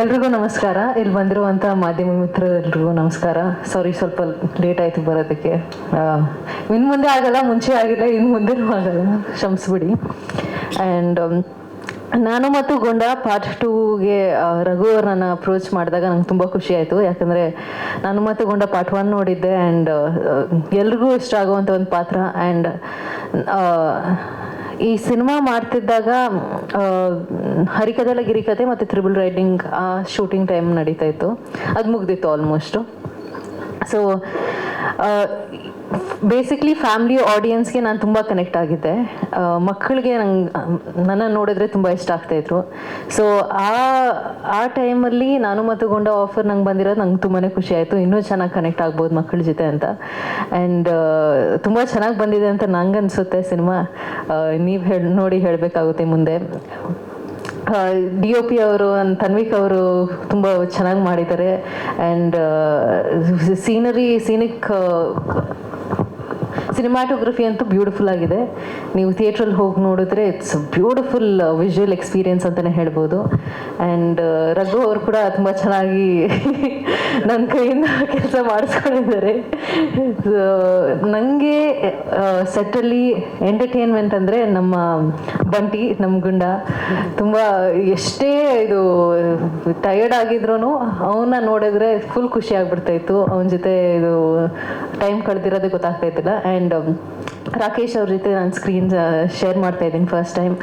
ಎಲ್ರಿಗೂ ನಮಸ್ಕಾರ. ಇಲ್ಲಿ ಬಂದಿರುವಂಥ ಮಾಧ್ಯಮ ಮಿತ್ರರೆಲ್ರಿಗೂ ನಮಸ್ಕಾರ. ಸಾರಿ ಸ್ವಲ್ಪ ಲೇಟ್ ಆಯಿತು ಬರೋದಕ್ಕೆ. ಇನ್ನು ಮುಂದೆ ಆಗಲ್ಲ, ಮುಂಚೆ ಆಗಿಲ್ಲ ಇನ್ನು ಮುಂದೆನೂ ಆಗಲ್ಲ. ಕ್ಷಮಿಸ್ಬಿಡಿ. ಆ್ಯಂಡ್ ನಾನು ಮತ್ತು ಗೊಂಡ ಪಾರ್ಟ್ ಟೂಗೆ ರಘು ನನ್ನ ಅಪ್ರೋಚ್ ಮಾಡಿದಾಗ ನಂಗೆ ತುಂಬ ಖುಷಿ ಆಯಿತು. ಯಾಕಂದರೆ ನಾನು ಮತ್ತು ಗೊಂಡ ಪಾರ್ಟ್ ಒನ್ ನೋಡಿದ್ದೆ ಆ್ಯಂಡ್ ಎಲ್ರಿಗೂ ಇಷ್ಟ ಆಗುವಂಥ ಒಂದು ಪಾತ್ರ. ಆ್ಯಂಡ್ ಈ ಸಿನಿಮಾ ಮಾಡ್ತಿದ್ದಾಗ ಹರಿಕದಲ ಗಿರಿಕತೆ ಮತ್ತು ತ್ರಿಬಲ್ ರೈಡಿಂಗ್, ಆ ಶೂಟಿಂಗ್ ಟೈಮ್ ನಡೀತಾ ಇತ್ತು. ಅದು ಮುಗ್ದಿತ್ತು ಆಲ್ಮೋಸ್ಟು ಸೊ ಬೇಸಿಕ್ಲಿ ಫ್ಯಾಮಿಲಿ ಆಡಿಯನ್ಸ್ಗೆ ನಾನು ತುಂಬ ಕನೆಕ್ಟ್ ಆಗಿದ್ದೆ. ಮಕ್ಕಳಿಗೆ ನಂಗೆ, ನನ್ನ ನೋಡಿದ್ರೆ ತುಂಬ ಇಷ್ಟ ಆಗ್ತಾಯಿದ್ರು ಸೊ ಆ ಆ ಟೈಮಲ್ಲಿ ನಾನು ಮತ್ತು ಗೊಂಡ ಆಫರ್ ನಂಗೆ ಬಂದಿರೋದು ನಂಗೆ ತುಂಬಾ ಖುಷಿ ಆಯಿತು. ಇನ್ನೂ ಚೆನ್ನಾಗಿ ಕನೆಕ್ಟ್ ಆಗ್ಬೋದು ಮಕ್ಕಳ ಜೊತೆ ಅಂತ. ಆ್ಯಂಡ್ ತುಂಬ ಚೆನ್ನಾಗಿ ಬಂದಿದೆ ಅಂತ ನಂಗೆ ಅನಿಸುತ್ತೆ ಸಿನಿಮಾ ನೀವು ಹೇಳಿ, ನೋಡಿ ಹೇಳಬೇಕಾಗುತ್ತೆ ಮುಂದೆ. ಡಿ ಒ ಪಿ ಅವರು ತನ್ವಿಕ್ ಅವರು ತುಂಬ ಚೆನ್ನಾಗಿ ಮಾಡಿದ್ದಾರೆ. ಆ್ಯಂಡ್ ಸೀನರಿ ಸೀನಿಕ್ ಸಿನಿಮಾಟೋಗ್ರಫಿ ಅಂತೂ ಬ್ಯೂಟಿಫುಲ್ ಆಗಿದೆ. ನೀವು ಥಿಯೇಟ್ರಲ್ಲಿ ಹೋಗಿ ನೋಡಿದ್ರೆ ಇಟ್ಸ್ ಬ್ಯೂಟಿಫುಲ್ ವಿಜುವಲ್ ಎಕ್ಸ್ಪೀರಿಯೆನ್ಸ್ ಅಂತಲೇ ಹೇಳ್ಬೋದು. ಆ್ಯಂಡ್ ರಘು ಅವರು ಕೂಡ ತುಂಬ ಚೆನ್ನಾಗಿ ನನ್ನ ಕೈಯಿಂದ ಕೆಲಸ ಮಾಡಿಸ್ಕೊಂಡಿದ್ದಾರೆ. ನನಗೆ ಸೆಟ್ಟಲ್ಲಿ ಎಂಟರ್ಟೈನ್ಮೆಂಟ್ ಅಂದರೆ ನಮ್ಮ ಬಂಟಿ, ನಮ್ಮ ಗುಂಡ. ತುಂಬ ಎಷ್ಟೇ ಇದು ಟಯರ್ಡ್ ಆಗಿದ್ರು ಅವನ್ನ ನೋಡಿದ್ರೆ ಫುಲ್ ಖುಷಿ ಆಗ್ಬಿಡ್ತಾ ಇತ್ತು. ಅವನ ಜೊತೆ ಇದು ಟೈಮ್ ಕಳೆದಿರೋದೇ ಗೊತ್ತಾಗ್ತಾ ಇದ್ದಿಲ್ಲ. ಆ್ಯಂಡ್ ರಾಕೇಶ್ ಅವ್ರ ಜೊತೆ ನಾನು ಸ್ಕ್ರೀನ್ ಶೇರ್ ಮಾಡ್ತಾ ಇದ್ದೀನಿ ಫಸ್ಟ್ ಟೈಮ್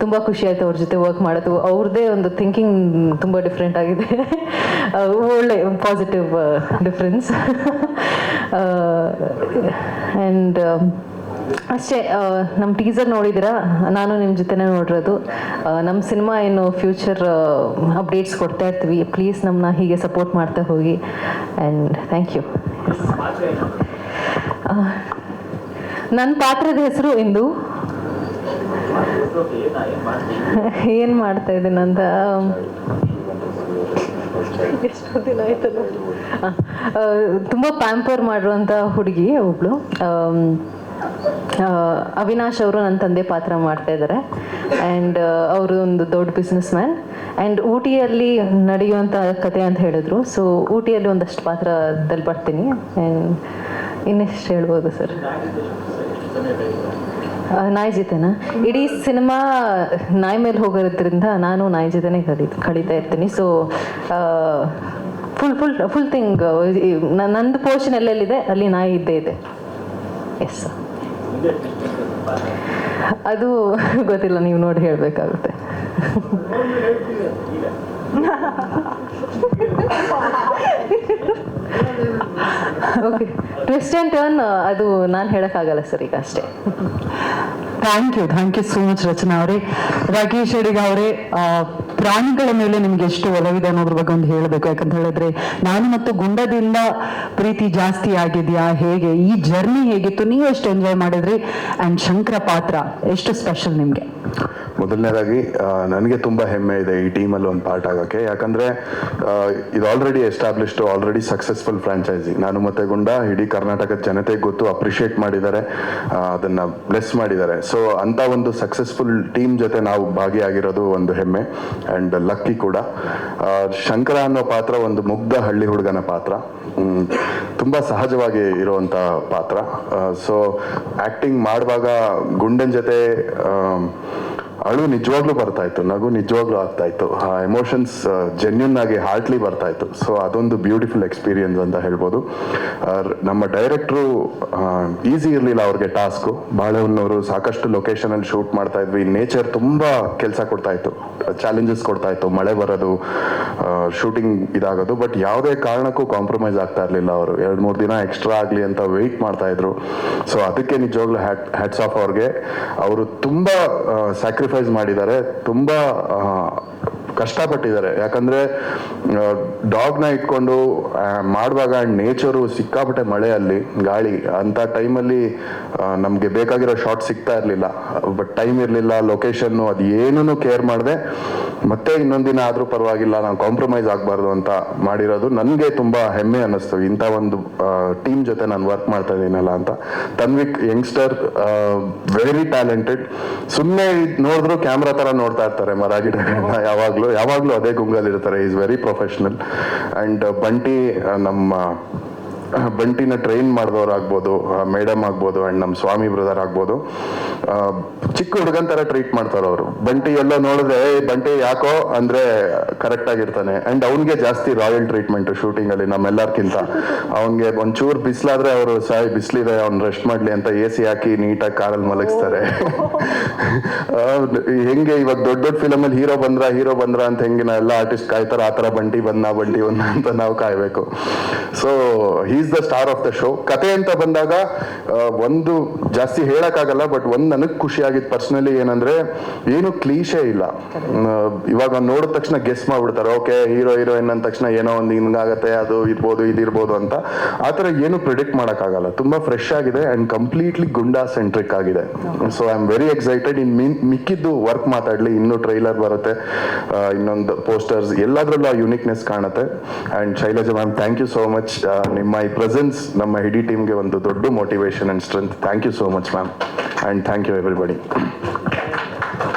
ತುಂಬ ಖುಷಿ ಆಯಿತು ಅವ್ರ ಜೊತೆ ವರ್ಕ್ ಮಾಡೋದು. ಅವ್ರದ್ದೇ ಒಂದು ಥಿಂಕಿಂಗ್ ತುಂಬ ಡಿಫ್ರೆಂಟ್ ಆಗಿದೆ. ಒಳ್ಳೆ ಪಾಸಿಟಿವ್ ಡಿಫ್ರೆನ್ಸ್ ಆ್ಯಂಡ್ ಅಷ್ಟೇ ನಮ್ಮ ಟೀಸರ್ ನೋಡಿದ್ದೀರಾ? ನಾನು ನಿಮ್ಮ ಜೊತೆನೇ ನೋಡಿರೋದು. ನಮ್ಮ ಸಿನಿಮಾ ಏನು ಫ್ಯೂಚರ್ ಅಪ್ಡೇಟ್ಸ್ ಕೊಡ್ತಾ ಇರ್ತೀವಿ. ಪ್ಲೀಸ್ ನಮ್ಮನ್ನ ಹೀಗೆ ಸಪೋರ್ಟ್ ಮಾಡ್ತಾ ಹೋಗಿ. ಆ್ಯಂಡ್ ಥ್ಯಾಂಕ್ ಯು ನನ್ನ ಪಾತ್ರದ ಹೆಸರು ಇಂದು. ಏನು ಮಾಡ್ತಾ ಇದ್ದೀನಿ ಅಂತ? ಎಷ್ಟೋ ದಿನ ಆಯ್ತಲ್ಲ ತುಂಬ ಪ್ಯಾಂಪರ್ ಮಾಡುವಂಥ ಹುಡುಗಿ ಒಬ್ಳು. ಅವಿನಾಶ್ ಅವರು ನನ್ನ ತಂದೆ ಪಾತ್ರ ಮಾಡ್ತಾ ಇದ್ದಾರೆ ಆ್ಯಂಡ್ ಅವರು ಒಂದು ದೊಡ್ಡ ಬಿಸ್ನೆಸ್ ಮ್ಯಾನ್ ಆ್ಯಂಡ್ ಊಟಿಯಲ್ಲಿ ನಡೆಯುವಂಥ ಕತೆ ಅಂತ ಹೇಳಿದ್ರು. ಸೊ ಊಟಿಯಲ್ಲಿ ಒಂದಷ್ಟು ಪಾತ್ರದಲ್ಲಿ ಬರ್ತೀನಿ. ಆ್ಯಂಡ್ ಇನ್ನೆಷ್ಟು ಹೇಳ್ಬೋದು ಸರ್? ನಾಯಿ ಜೊತೆನಾ? ಇಡೀ ಸಿನಿಮಾ ನಾಯಿ ಮೇಲೆ ಹೋಗೋದ್ರಿಂದ ನಾನು ನಾಯಿ ಜೊತೆನೇ ಕಳಿ ಕಳೀತಾ ಇರ್ತೀನಿ. So full full full thing ನಂದು ಪೋರ್ಷನ್ ಎಲ್ಲೆಲ್ಲಿದೆ? ಅಲ್ಲಿ ನಾಯಿ ಇದ್ದೇ ಇದೆ. ಎಸ್ ಅದು ಗೊತ್ತಿಲ್ಲ, ನೀವು ನೋಡಿ ಹೇಳಬೇಕಾಗುತ್ತೆ. ಓಕೆ ಟ್ವಿಸ್ಟ್ ಟರ್ನ್ ಅದು ನಾನು ಹೇಳೋಕ್ಕಾಗಲ್ಲ ಸರ್ ಈಗ ಅಷ್ಟೇ. Thank you thank you so much Rachana ಅವರೇ. ರಾಕೇಶ್ ಅಡಿಗ ಅವರೇ ಪ್ರಾಣಿಗಳ ಮೇಲೆ ನಿಮ್ಗೆ ಎಷ್ಟು ಒಲವಿದೆ ಅನ್ನೋದ್ರ ಬಗ್ಗೆ ಒಂದು ಹೇಳಬೇಕು. ಯಾಕಂತ ಹೇಳಿದ್ರೆ, ನಾನು ಮತ್ತು ಗುಂಡದಿಂದ ಪ್ರೀತಿ ಜಾಸ್ತಿ ಆಗಿದೆಯಾ? ಹೇಗೆ? ಈ ಜರ್ನಿ ಹೇಗಿತ್ತು? ನೀವು ಎಷ್ಟು ಎಂಜಾಯ್ ಮಾಡಿದ್ರಿ? ಅಂಡ್ ಶಂಕರ ಪಾತ್ರ, ಎಷ್ಟು ಸ್ಪೆಷಲ್ ನಿಮ್ಗೆ? ಮೊದಲನೇದಾಗಿ ನನಗೆ ತುಂಬ ಹೆಮ್ಮೆ ಇದೆ ಈ ಟೀಮಲ್ಲಿ ಒಂದು ಪಾರ್ಟ್ ಆಗೋಕ್ಕೆ ಯಾಕಂದರೆ ಇದು already established already successful franchise ನಾನು ಮತ್ತೆ ಗುಂಡ, ಇಡೀ ಕರ್ನಾಟಕದ ಜನತೆಗೆ ಗೊತ್ತು ಅಪ್ರಿಷಿಯೇಟ್ ಮಾಡಿದ್ದಾರೆ ಅದನ್ನು ಬ್ಲೆಸ್ ಮಾಡಿದ್ದಾರೆ. ಸೊ ಅಂಥ ಒಂದು ಸಕ್ಸಸ್ಫುಲ್ ಟೀಮ್ ಜೊತೆ ನಾವು ಭಾಗಿಯಾಗಿರೋದು ಒಂದು ಹೆಮ್ಮೆ ಆ್ಯಂಡ್ ಲಕ್ಕಿ ಕೂಡ. ಶಂಕರ ಅನ್ನೋ ಪಾತ್ರ ಒಂದು ಮುಗ್ಧ ಹಳ್ಳಿ ಹುಡುಗನ ಪಾತ್ರ. ತುಂಬ ಸಹಜವಾಗಿ ಇರುವಂಥ ಪಾತ್ರ. ಸೊ ಆ್ಯಕ್ಟಿಂಗ್ ಮಾಡುವಾಗ ಗುಂಡನ ಜೊತೆ ಅಳು ನಿಜವಾಗ್ಲೂ ಬರ್ತಾ ಇತ್ತು, ನಗು ನಿಜವಾಗ್ಲೂ ಆಗ್ತಾ ಇತ್ತು. ಆ ಎಮೋಷನ್ಸ್ ಜೆನ್ಯೂನ್ ಆಗಿ ಹಾರ್ಟ್ಲಿ ಬರ್ತಾ ಇತ್ತು. ಸೊ ಅದೊಂದು ಬ್ಯೂಟಿಫುಲ್ ಎಕ್ಸ್ಪೀರಿಯನ್ಸ್ ಅಂತ ಹೇಳ್ಬೋದು. ನಮ್ಮ ಡೈರೆಕ್ಟ್ರು ಈಸಿ ಇರಲಿಲ್ಲ ಅವ್ರಿಗೆ ಟಾಸ್ಕು ಬಾಳೆಹೊನ್ನವರು ಸಾಕಷ್ಟು ಲೊಕೇಶನಲ್ಲಿ ಶೂಟ್ ಮಾಡ್ತಾ ಇದ್ವಿ. ನೇಚರ್ ತುಂಬ ಕೆಲಸ ಕೊಡ್ತಾ ಇತ್ತು. ಚಾಲೆಂಜಸ್ ಕೊಡ್ತಾ ಇತ್ತು. ಮಳೆ ಬರೋದು ಶೂಟಿಂಗ್ ಇದಾಗೋದು. ಬಟ್ ಯಾವುದೇ ಕಾರಣಕ್ಕೂ ಕಾಂಪ್ರಮೈಸ್ ಆಗ್ತಾ ಇರಲಿಲ್ಲ ಅವರು. ಎರಡು, ಮೂರು ದಿನ ಎಕ್ಸ್ಟ್ರಾ ಆಗಲಿ ಅಂತ ವೆಯ್ಟ್ ಮಾಡ್ತಾ ಇದ್ರು. ಸೊ ಅದಕ್ಕೆ ನಿಜವಾಗ್ಲೂ ಹ್ಯಾಟ್ಸ್ ಆಫ್ ಅವ್ರಿಗೆ. ಅವರು ತುಂಬ ಸ್ಯಾಕ್ರಿಫೈಸ್ ಮಾಡಿದ್ದಾರೆ. ತುಂಬ ಕಷ್ಟಪಟ್ಟಿದ್ದಾರೆ. ಯಾಕಂದ್ರೆ ಡಾಗ್ನ ಇಟ್ಕೊಂಡು ಮಾಡುವಾಗ ನೇಚರು ಸಿಕ್ಕಾಪಟ್ಟೆ ಮಳೆಯಲ್ಲಿ, ಗಾಳಿ, ಅಂತ ಟೈಮಲ್ಲಿ ನಮಗೆ ಬೇಕಾಗಿರೋ ಶಾಟ್ ಸಿಗ್ತಾ ಇರಲಿಲ್ಲ. ಬಟ್ ಟೈಮ್ ಇರಲಿಲ್ಲ ಲೊಕೇಶನ್ನು ಅದು ಏನೂ ಕೇರ್ ಮಾಡಿದೆ. ಮತ್ತೆ ಇನ್ನೊಂದಿನ ಆದರೂ ಪರವಾಗಿಲ್ಲ, ನಾವು ಕಾಂಪ್ರಮೈಸ್ ಆಗಬಾರ್ದು ಅಂತ ಮಾಡಿರೋದು ನನಗೆ ತುಂಬ ಹೆಮ್ಮೆ ಅನ್ನಿಸ್ತು. ಇಂಥ ಒಂದು ಟೀಮ್ ಜೊತೆ ನಾನು ವರ್ಕ್ ಮಾಡ್ತಾ ಇದ್ದೀನಲ್ಲ ಅಂತ. ತನ್ವಿಕ್ ಯಂಗ್ಸ್ಟರ್ ವೆರಿ ಟ್ಯಾಲೆಂಟೆಡ್ ಸುಮ್ಮನೆ ನೋಡಿದ್ರು ಕ್ಯಾಮ್ರಾ ಥರ ನೋಡ್ತಾ ಇರ್ತಾರೆ ಮರ ಗಿಡಗಳನ್ನ ಯಾವಾಗಲೂ. ಯಾವಾಗಲೂ ಅದೇ ಗುಂಗಲ್ಲಿ ಇರ್ತಾರೆ is very professional and Bunty ನಮ್ಮ ಬಂಟಿನ ಟ್ರೈನ್ ಮಾಡಿದವ್ರು ಆಗ್ಬೋದು ಮೇಡಮ್ ಆಗ್ಬೋದು ಆ್ಯಂಡ್ ನಮ್ಮ ಸ್ವಾಮಿ ಬ್ರದರ್ ಆಗ್ಬೋದು ಚಿಕ್ಕ ಹುಡುಗನ್ ಥರ ಟ್ರೀಟ್ ಮಾಡ್ತಾರೆ ಅವರು. ಬಂಟಿ ಎಲ್ಲ ನೋಡಿದ್ರೆ "ಏ, ಬಂಟಿ ಯಾಕೋ? ಅಂದರೆ ಕರೆಕ್ಟ್ ಆಗಿರ್ತಾನೆ. ಆ್ಯಂಡ್ ಅವ್ನಿಗೆ ಜಾಸ್ತಿ ರಾಯಲ್ ಟ್ರೀಟ್ಮೆಂಟ್ ಶೂಟಿಂಗಲ್ಲಿ ನಮ್ಮೆಲ್ಲರ್ಕಿಂತ. ಅವ್ನಿಗೆ ಒಂಚೂರು ಬಿಸಿಲಾದ್ರೆ ಅವರು ಸಾಯಿ ಬಿಸಿಲಿದೆ ಅವ್ನು ರೆಸ್ಟ್ ಮಾಡಲಿ ಅಂತ ಎ ಸಿ ಹಾಕಿ ನೀಟಾಗಿ ಕಾರಲ್ಲಿ ಮಲಗಿಸ್ತಾರೆ. ಹೆಂಗೆ ಇವಾಗ ದೊಡ್ಡ ದೊಡ್ಡ ಫಿಲಮಲ್ಲಿ ಹೀರೋ ಬಂದ್ರ ಹೀರೋ ಬಂದ್ರ ಅಂತ ಹೆಂಗೆ ನಾ ಎಲ್ಲ ಆರ್ಟಿಸ್ಟ್ ಕಾಯ್ತಾರ ಆ ಥರ ಬಂಟಿ ಬಂದ ಬಂಟಿ ಬಂದ ಅಂತ ನಾವು ಕಾಯಬೇಕು. So is the star of the show ಕತೆ ಅಂತ ಬಂದಾಗ ಒಂದು ಜಾಸ್ತಿ ಹೇಳಕ್ಕಾಗಲ್ಲ ಬಟ್ ಒಂದು ನನಗೆ ಖುಷಿಯಾಗಿದ್ದು ಪರ್ಸ್ನಲಿ ಏನಂದ್ರೆ ಏನು ಕ್ಲೀಶೆ ಇಲ್ಲ. ಇವಾಗ ನೋಡಿದ ತಕ್ಷಣ ಗೆಸ್ ಮಾಡ್ಬಿಡ್ತಾರೆ ಓಕೆ ಹೀರೋ ಹೀರೋಯಿನ್ ಅಂದ ತಕ್ಷಣ ಏನೋ ಒಂದು ಹಿಂಗಾಗತ್ತೆ ಅದು ಇರ್ಬೋದು ಇದಿರ್ಬೋದು ಅಂತ. ಆ ಥರ ಏನು ಪ್ರಿಡಿಕ್ಟ್ ಮಾಡೋಕ್ಕಾಗಲ್ಲ. ತುಂಬಾ ಫ್ರೆಶ್ ಆಗಿದೆ ಅಂಡ್ ಕಂಪ್ಲೀಟ್ಲಿ ಗುಂಡಾ ಸೆಂಟ್ರಿಕ್ ಆಗಿದೆ. So I am very excited in mean ಮಿಕ್ಕಿದ್ದು ವರ್ಕ್ ಮಾತಾಡ್ಲಿ. ಇನ್ನೂ ಟ್ರೈಲರ್ ಬರುತ್ತೆ. ಇನ್ನೊಂದು ಪೋಸ್ಟರ್ಸ್ ಎಲ್ಲದರಲ್ಲೂ ಆ ಯುನಿಕ್ನೆಸ್ ಕಾಣುತ್ತೆ. And Shailaja ma'am thank you so much ನಿಮ್ಮ ಪ್ರೆಸೆನ್ಸ್ ನಮ್ಮ ಇಡೀ ಟೀಮ್ಗೆ ಒಂದು ದೊಡ್ಡ motivation and strength thank you so much ma'am and thank you everybody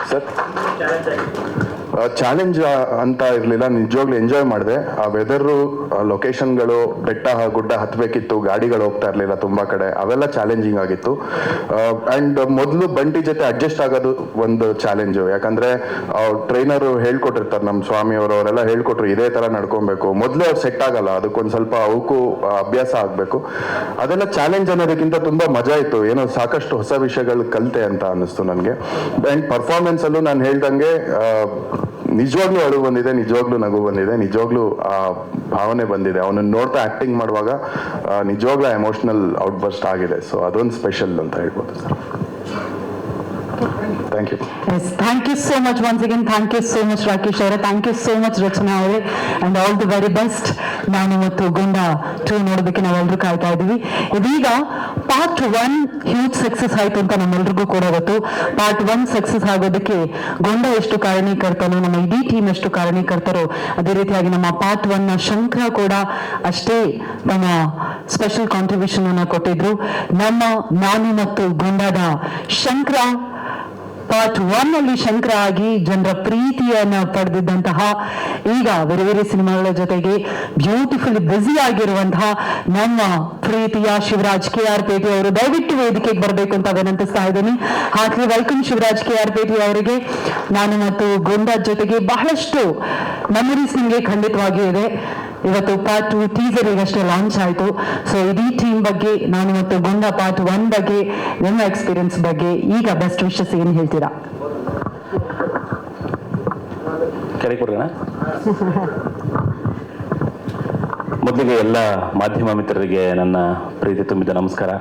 sir challenge ಅಂತ ಇರಲಿಲ್ಲ. ನಿಜವಾಗ್ಲೂ ಎಂಜಾಯ್ ಮಾಡಿದೆ. ಆ ವೆದರು ಲೊಕೇಶನ್ಗಳು ಬೆಟ್ಟ, ಗುಡ್ಡ ಹತ್ತಬೇಕಿತ್ತು ಗಾಡಿಗಳು ಹೋಗ್ತಾ ಇರಲಿಲ್ಲ ತುಂಬಾ ಕಡೆ. ಅವೆಲ್ಲ ಚಾಲೆಂಜಿಂಗ್ ಆಗಿತ್ತು. ಅಂಡ್ ಮೊದಲು ಬಂಟಿ ಜೊತೆ ಅಡ್ಜಸ್ಟ್ ಆಗೋದು ಒಂದು ಚಾಲೆಂಜು ಯಾಕಂದ್ರೆ ಟ್ರೈನರು ಹೇಳ್ಕೊಟ್ಟಿರ್ತಾರೆ ನಮ್ಮ ಸ್ವಾಮಿ ಅವರು, ಅವರೆಲ್ಲ ಹೇಳ್ಕೊಟ್ರು, ಇದೇ ತರ ನಡ್ಕೊಬೇಕು. ಮೊದಲು ಅವ್ರು ಸೆಟ್ ಆಗಲ್ಲ. ಅದಕ್ಕೊಂದು ಸ್ವಲ್ಪ ಅವಕ್ಕೂ ಅಭ್ಯಾಸ ಆಗಬೇಕು. ಅದೆಲ್ಲ ಚಾಲೆಂಜ್ ಅನ್ನೋದಕ್ಕಿಂತ ತುಂಬಾ ಮಜಾ ಇತ್ತು. ಏನೋ ಸಾಕಷ್ಟು ಹೊಸ ವಿಷಯಗಳು ಕಲಿತೆ ಅಂತ ಅನ್ನಿಸ್ತು ನನಗೆ. ಅಂಡ್ ಪರ್ಫಾರ್ಮೆನ್ಸಲ್ಲೂ ನಾನು ಹೇಳ್ದಂಗೆ ನಿಜವಾಗ್ಲೂ ಅಳು ಬಂದಿದೆ, ನಿಜವಾಗ್ಲೂ ನಗು ಬಂದಿದೆ, ನಿಜವಾಗ್ಲೂ, ಆ, ಭಾವನೆ ಬಂದಿದೆ. ಅವನನ್ನು ನೋಡ್ತಾ ಆಕ್ಟಿಂಗ್ ಮಾಡುವಾಗ ನಿಜವಾಗ್ಲೂ ಎಮೋಷನಲ್ ಔಟ್ಬರ್ಸ್ಟ್ ಆಗಿದೆ. ಸೊ ಅದೊಂದು ಸ್ಪೆಷಲ್ ಅಂತ ಹೇಳ್ಬೋದು sir thank you yes thank you so much once again thank you so much Rakesh ಅವರೇ thank you so much Rachana ಅವರೇ and all the very best ನಾನು ಮತ್ತು ಗುಂಡ ಟೂ ನೋಡೋದಕ್ಕೆ ನಾವೆಲ್ಲರೂ ಕಾಯ್ತಾ ಇದ್ದೀವಿ ಇದೀಗ ಪಾರ್ಟ್ ಒನ್ ಹ್ಯೂಜ್ ಸಕ್ಸಸ್ ಆಯ್ತು ಅಂತ ನಮ್ಮೆಲ್ರಿಗೂ ಕೂಡ ಗೊತ್ತು. ಪಾರ್ಟ್ ಒನ್ ಸಕ್ಸಸ್ ಆಗೋದಕ್ಕೆ ಗೊಂಡ ಎಷ್ಟು ಕಾರಣೀಕರ್ತನೋ, ನಮ್ಮ ಇಡೀ ಟೀಮ್ ಎಷ್ಟು ಕಾರಣೀಕರ್ತರೋ, ಅದೇ ರೀತಿಯಾಗಿ ನಮ್ಮ ಪಾರ್ಟ್ ಒನ್ನ ಶಂಕರ ಕೂಡ ಅಷ್ಟೇ ತಮ್ಮ ಸ್ಪೆಷಲ್ ಕಾಂಟ್ರಿಬ್ಯೂಷನ್ ಅನ್ನ ಕೊಟ್ಟಿದ್ರು. ನಮ್ಮ ನಾನು ಮತ್ತು ಗೊಂಡದ ಶಂಕರ ಪಾರ್ಟ್ ಒನ್ ಅಲ್ಲಿ ಶಂಕರ ಆಗಿ ಜನರ ಪ್ರೀತಿಯನ್ನ ಪಡೆದಿದ್ದಂತಹ ಈಗ ಬೇರೆ ಬೇರೆ ಸಿನಿಮಾಗಳ ಜೊತೆಗೆ ಬ್ಯೂಟಿಫುಲ್ ಬ್ಯುಸಿ ಆಗಿರುವಂತಹ ನಮ್ಮ ಪ್ರೀತಿಯ ಶಿವರಾಜ್ ಕೆ ಆರ್ ಪೇಟೆ ಅವರು ದಯವಿಟ್ಟು ವೇದಿಕೆಗೆ ಬರಬೇಕು ಅಂತ ವಿನಂತಿಸ್ತಾ ಇದ್ದೀನಿ. ಹಾಗೆ welcome Shivaraj K R Pete ಅವರಿಗೆ. ನಾನು ಮತ್ತು ಗೋಂದಾಜ್ ಜೊತೆಗೆ ಬಹಳಷ್ಟು ಮೆಮೊರೀಸ್ ನಿಮಗೆ ಖಂಡಿತವಾಗಿಯೂ ಇದೆ. ಇವತ್ತು ಪಾರ್ಟ್ ಟು ಟೀಸರ್ ಈಗಷ್ಟೇ ಲಾಂಚ್ ಆಯಿತು. ಸೊ ಇಡೀ ಟೀಮ್ ಬಗ್ಗೆ, ನಾನು ಇವತ್ತು ಗುಂಡ ಪಾರ್ಟ್ ಒನ್ ಬಗ್ಗೆ, ನಿಮ್ಮ ಎಕ್ಸ್ಪೀರಿಯನ್ಸ್ ಬಗ್ಗೆ ಈಗ ಬೆಸ್ಟ್ ವಿಶಸ್ ಏನು ಹೇಳ್ತೀರಾ? ಮೊದಲಿಗೆ ಎಲ್ಲ ಮಾಧ್ಯಮ ಮಿತ್ರರಿಗೆ ನನ್ನ ಪ್ರೀತಿ ತುಂಬಿದ ನಮಸ್ಕಾರ.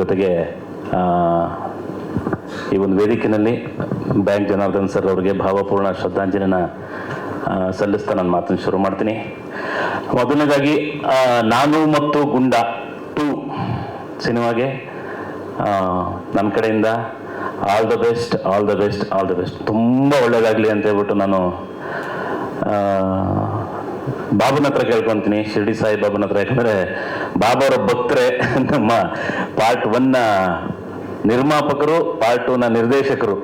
ಜೊತೆಗೆ ಈ ಒಂದು ವೇದಿಕೆಯಲ್ಲಿ ಬ್ಯಾಂಕ್ ಜನಾರ್ದನ್ ಸರ್ ಅವರಿಗೆ ಭಾವಪೂರ್ಣ ಶ್ರದ್ಧಾಂಜಲಿನ ಸಲ್ಲಿಸ್ತಾ ನಾನು ಮಾತನ್ನು ಶುರು ಮಾಡ್ತೀನಿ. ಮೊದಲನೇದಾಗಿ ನಾನು ಮತ್ತು ಗುಂಡ ಟು ಸಿನಿಮಾಗೆ ನನ್ನ ಕಡೆಯಿಂದ all the best, all the best, all the best. ತುಂಬ ಒಳ್ಳೇದಾಗಲಿ ಅಂತ ಹೇಳ್ಬಿಟ್ಟು ನಾನು ಬಾಬನ ಹತ್ರ ಕೇಳ್ಕೊತೀನಿ, ಶಿರ್ಡಿ ಸಾಯಿ ಬಾಬುನ ಹತ್ರ. ಯಾಕಂದರೆ ಬಾಬಾವರ ಭಕ್ತರೆ ನಮ್ಮ ಪಾರ್ಟ್ ಒನ್ನ ನಿರ್ಮಾಪಕರು, ಪಾರ್ಟ್ ಟೂನ ನಿರ್ದೇಶಕರು.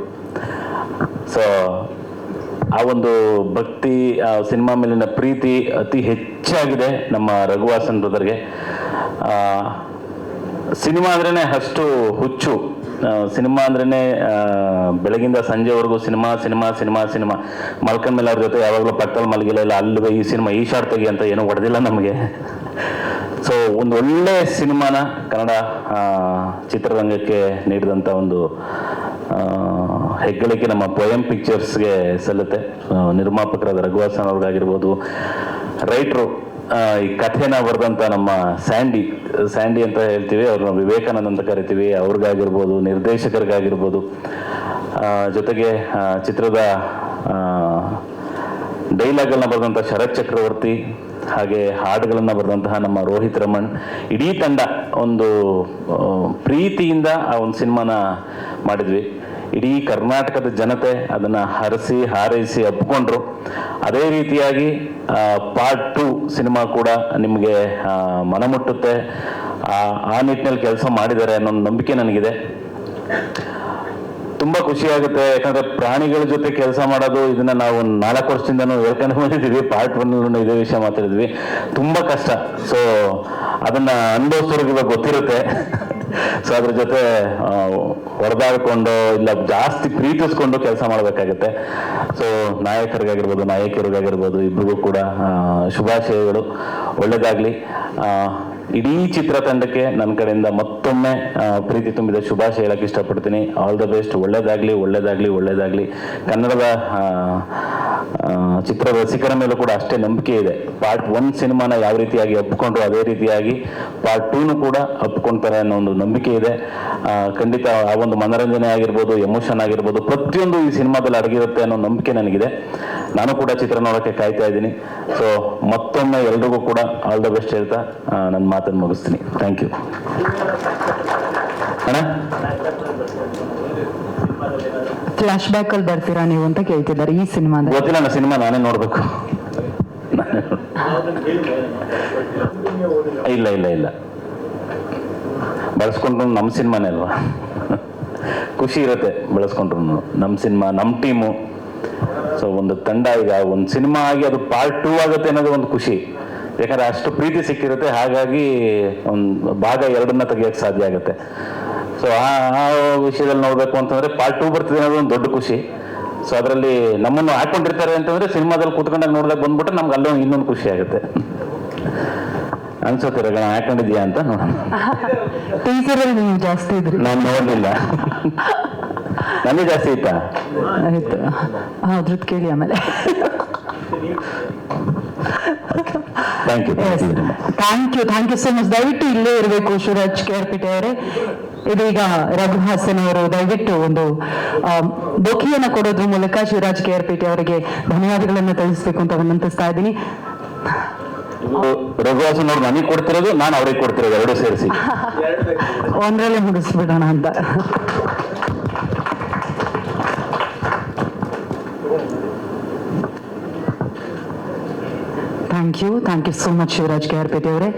ಸೊ ಆ ಒಂದು ಭಕ್ತಿ ಸಿನಿಮಾ ಮೇಲಿನ ಪ್ರೀತಿ ಅತಿ ಹೆಚ್ಚಾಗಿದೆ ನಮ್ಮ ರಘುವಾಸನ್ ಬ್ರದರ್ಗೆ. ಸಿನಿಮಾ ಅಂದ್ರೇ ಅಷ್ಟು ಹುಚ್ಚು. ಸಿನಿಮಾ ಅಂದ್ರೇ ಬೆಳಗಿಂದ ಸಂಜೆವರೆಗೂ ಸಿನಿಮಾ ಸಿನಿಮಾ ಸಿನಿಮಾ ಸಿನಿಮಾ. ಮಲ್ಕನ್ ಮೇಲೆ ಅವ್ರ ಜೊತೆ ಯಾವಾಗಲೂ ಪಕ್ಕದಲ್ಲಿ ಮಲಗಿಲ್ಲ, ಇಲ್ಲ ಅಲ್ಲಿ ಈ ಸಿನಿಮಾ, ಈ ಶಾರ್ಟ್ ತೆಗಿ ಅಂತ ಏನೂ ಹೊಡೆದಿಲ್ಲ ನಮಗೆ. ಸೊ ಒಂದು ಒಳ್ಳೆ ಸಿನಿಮಾನ ಕನ್ನಡ ಚಿತ್ರರಂಗಕ್ಕೆ ನೀಡಿದಂಥ ಒಂದು ಹೆಗ್ಗಳಿಕೆ ನಮ್ಮ ಪೊಯಮ್ ಪಿಕ್ಚರ್ಸ್ಗೆ ಸಲ್ಲುತ್ತೆ. ನಿರ್ಮಾಪಕರಾದ ರಘುವಾಸನ್ ಅವ್ರಿಗಾಗಿರ್ಬೋದು ರೈಟ್ರು ಈ ಕಥೆನ ಬರೆದಂಥ ನಮ್ಮ ಸ್ಯಾಂಡಿ ಸ್ಯಾಂಡಿ ಅಂತ ಹೇಳ್ತೀವಿ, ಅವ್ರನ್ನ ವಿವೇಕಾನಂದ ಅಂತ ಕರಿತೀವಿ, ಅವ್ರಿಗಾಗಿರ್ಬೋದು, ನಿರ್ದೇಶಕರಿಗಾಗಿರ್ಬೋದು. ಜೊತೆಗೆ ಚಿತ್ರದ ಡೈಲಾಗ್ಗಳನ್ನ ಬರೆದಂಥ ಶರತ್ ಚಕ್ರವರ್ತಿ, ಹಾಗೆ ಹಾಡುಗಳನ್ನು ಬರೆದಂತಹ ನಮ್ಮ ರೋಹಿತ್ ರಮಣ್, ಇಡೀ ತಂಡ ಒಂದು ಪ್ರೀತಿಯಿಂದ ಆ ಒಂದು ಸಿನಿಮಾನ ಮಾಡಿದ್ವಿ. ಇಡೀ ಕರ್ನಾಟಕದ ಜನತೆ ಅದನ್ನು ಹರಸಿ, ಹಾರೈಸಿ, ಒಪ್ಕೊಂಡ್ರು. ಅದೇ ರೀತಿಯಾಗಿ ಪಾರ್ಟ್ ಟು ಸಿನಿಮಾ ಕೂಡ ನಿಮಗೆ ಮನ ಮನಮುಟ್ಟುತ್ತೆ. ಆ ನಿಟ್ಟಿನಲ್ಲಿ ಕೆಲಸ ಮಾಡಿದ್ದಾರೆ ಅನ್ನೋ ನಂಬಿಕೆ ನನಗಿದೆ. ತುಂಬಾ ಖುಷಿ ಆಗುತ್ತೆ. ಯಾಕಂದ್ರೆ ಪ್ರಾಣಿಗಳ ಜೊತೆ ಕೆಲಸ ಮಾಡೋದು, ಇದನ್ನ ನಾವು ನಾಲ್ಕು ವರ್ಷದಿಂದನೂ ಹೇಳ್ಕೊಂಡು ಬಂದಿದ್ದೀವಿ. ಪಾರ್ಟ್ ಒನ್ ಇದೇ ವಿಷಯ ಮಾತಾಡಿದ್ವಿ. ತುಂಬಾ ಕಷ್ಟ. ಸೊ ಅದನ್ನ ಅನುಭವಿಸೋರಿಗೆ ಗೊತ್ತಿರುತ್ತೆ. ಸೊ ಅದ್ರ ಜೊತೆ ಹೊಡೆದಾಡ್ಕೊಂಡು ಇಲ್ಲ ಜಾಸ್ತಿ ಪ್ರೀತಿಸ್ಕೊಂಡು ಕೆಲಸ ಮಾಡಬೇಕಾಗುತ್ತೆ. ಸೊ ನಾಯಕರಿಗಾಗಿರ್ಬೋದು, ನಾಯಕಿಯರಿಗಾಗಿರ್ಬೋದು ಇಬ್ಬರಿಗೂ ಕೂಡ ಶುಭಾಶಯಗಳು. ಒಳ್ಳೇದಾಗ್ಲಿ. ಇಡೀ ಚಿತ್ರತಂಡಕ್ಕೆ ನನ್ನ ಕಡೆಯಿಂದ ಮತ್ತೊಮ್ಮೆ ಪ್ರೀತಿ ತುಂಬಿದ ಶುಭಾಶಯ ಹೇಳಕ್ಕೆ ಇಷ್ಟಪಡ್ತೀನಿ. ಆಲ್ ದ ಬೆಸ್ಟ್ ಒಳ್ಳೇದಾಗ್ಲಿ ಒಳ್ಳೇದಾಗ್ಲಿ ಒಳ್ಳೇದಾಗ್ಲಿ. ಕನ್ನಡದ ಚಿತ್ರ ರಸಿಕರ ಮೇಲೂ ಕೂಡ ಅಷ್ಟೇ ನಂಬಿಕೆ ಇದೆ. ಪಾರ್ಟ್ ಒನ್ ಸಿನಿಮಾನ ಯಾವ ರೀತಿಯಾಗಿ ಒಪ್ಕೊಂಡ್ರು ಅದೇ ರೀತಿಯಾಗಿ ಪಾರ್ಟ್ ಟೂನು ಕೂಡ ಒಪ್ಕೊಂತಾರೆ ಅನ್ನೋ ಒಂದು ನಂಬಿಕೆ ಇದೆ. ಖಂಡಿತ ಆ ಒಂದು ಮನರಂಜನೆ ಆಗಿರ್ಬೋದು, ಎಮೋಷನ್ ಆಗಿರ್ಬೋದು, ಪ್ರತಿಯೊಂದು ಈ ಸಿನಿಮಾದಲ್ಲಿ ಅಡಗಿರುತ್ತೆ ಅನ್ನೋ ನಂಬಿಕೆ ನನಗಿದೆ. ನಾನು ಕೂಡ ಚಿತ್ರ ನೋಡೋಕ್ಕೆ ಕಾಯ್ತಾ ಇದ್ದೀನಿ. ಸೊ ಮತ್ತೊಮ್ಮೆ ಎಲ್ರಿಗೂ ಕೂಡ ಆಲ್ ದ ಬೆಸ್ಟ್ ಹೇಳ್ತಾ ನನ್ನ ಮಾತನ್ನು ಮುಗಿಸ್ತೀನಿ. ಥ್ಯಾಂಕ್ ಯು ಅಣ್ಣ? ಫ್ಲಾಶ್ ಬ್ಯಾಕ್ ಅಲ್ಲಿ ಬರ್ತೀರಾ ನೀವು ಅಂತ ಕೇಳ್ತಿದ್ದಾರೆ ಈ ಸಿನಿಮಾದ ಗೊತ್ತಿಲ್ಲ ನಾ ಸಿನಿಮಾ ನಾನೇ ನೋಡ್ಬೇಕು. ಇಲ್ಲ ಇಲ್ಲ ಇಲ್ಲ. ಬಳಸ್ಕೊಂಡ್ರು ನಮ್ಮ ಸಿನಿಮಾನೇ ಅಲ್ವಾ? ಖುಷಿ ಇರುತ್ತೆ ಬಳಸ್ಕೊಂಡ್ರು. ನಮ್ಮ ಸಿನಿಮಾ, ನಮ್ಮ ಟೀಮು ಸೊ ಒಂದು ತಂಡ ಈಗ, ಒಂದು ಸಿನಿಮಾ ಆಗಿ ಅದು ಪಾರ್ಟ್ ಟೂ ಆಗುತ್ತೆ ಅನ್ನೋದು ಒಂದು ಖುಷಿ. ಯಾಕಂದ್ರೆ ಅಷ್ಟು ಪ್ರೀತಿ ಸಿಕ್ಕಿರುತ್ತೆ, ಹಾಗಾಗಿ ಒಂದು ಭಾಗ ಎರಡನ್ನ ತೆಗಿಯೋಕ್ಕೆ ಸಾಧ್ಯ ಆಗುತ್ತೆ. ಸೊ ಆ ವಿಷಯದಲ್ಲಿ ನೋಡಬೇಕು ಅಂತಂದ್ರೆ ಪಾರ್ಟ್ ಟೂ ಬರ್ತಿದೆ ಅನ್ನೋದು ಒಂದು ದೊಡ್ಡ ಖುಷಿ. ಸೊ ಅದರಲ್ಲಿ ನಮ್ಮನ್ನು ಹಾಕೊಂಡಿರ್ತಾರೆ ಅಂತಂದ್ರೆ ಸಿನಿಮಾದಲ್ಲಿ ಕೂತ್ಕೊಂಡಾಗ ನೋಡಿದಾಗ ಬಂದ್ಬಿಟ್ಟು ನಮ್ಗೆ ಅಲ್ಲೇ ಇನ್ನೊಂದು ಖುಷಿ ಆಗುತ್ತೆ. ಅನ್ಸುತ್ತೆ ರಗಣ ಹಾಕೊಂಡಿದ್ಯಾ ಅಂತ ನೋಡೋಣ. ಟೀಸರ್ ಅಲ್ಲಿ ನೀವು ಜಾಸ್ತಿ ಇದ್ರಿ. ನಾನು ನೋಡಲಿಲ್ಲ. ನನಗೆ ಜಾಸ್ತಿ ಇತ್ತಾ? ಆಯ್ತು. ಅದ್ರದ್ದು ಕೇಳಿ ಆಮೇಲೆ. Thank you thank you thank you so much ದಯವಿಟ್ಟು ಇಲ್ಲೇ ಇರಬೇಕು ಶಿವರಾಜ್ ಕೇರ್ಪಿಟೆ ಅವರೇ. ಇದೀಗ ರಘುಹಾಸನ್ ಅವರು ದಯವಿಟ್ಟು ಒಂದು ಬೊಕಿಯನ್ನು ಕೊಡೋದ್ರ ಮೂಲಕ ಶಿವರಾಜ್ ಪೇಟೆ ಅವರಿಗೆ ಧನ್ಯವಾದಗಳನ್ನು ತಿಳಿಸಬೇಕು ಅಂತ ವಿನಂತಿಸ್ತಾ ಇದ್ದೀನಿ. ರಘುಹಾಸನ್ ಅವ್ರು ನನಗೆ ಕೊಡ್ತಿರೋದು ನಾನು ಅವ್ರಿಗೆ ಕೊಡ್ತಿರೋದು ಎರಡು ಸೇರಿಸಿ. ಒಂದರಲ್ಲೇ ಮುಗಿಸ್ಬಿಡೋಣ ಅಂತ. Thank you thank you so much Shivaraj K R Pete ಅವರೇ.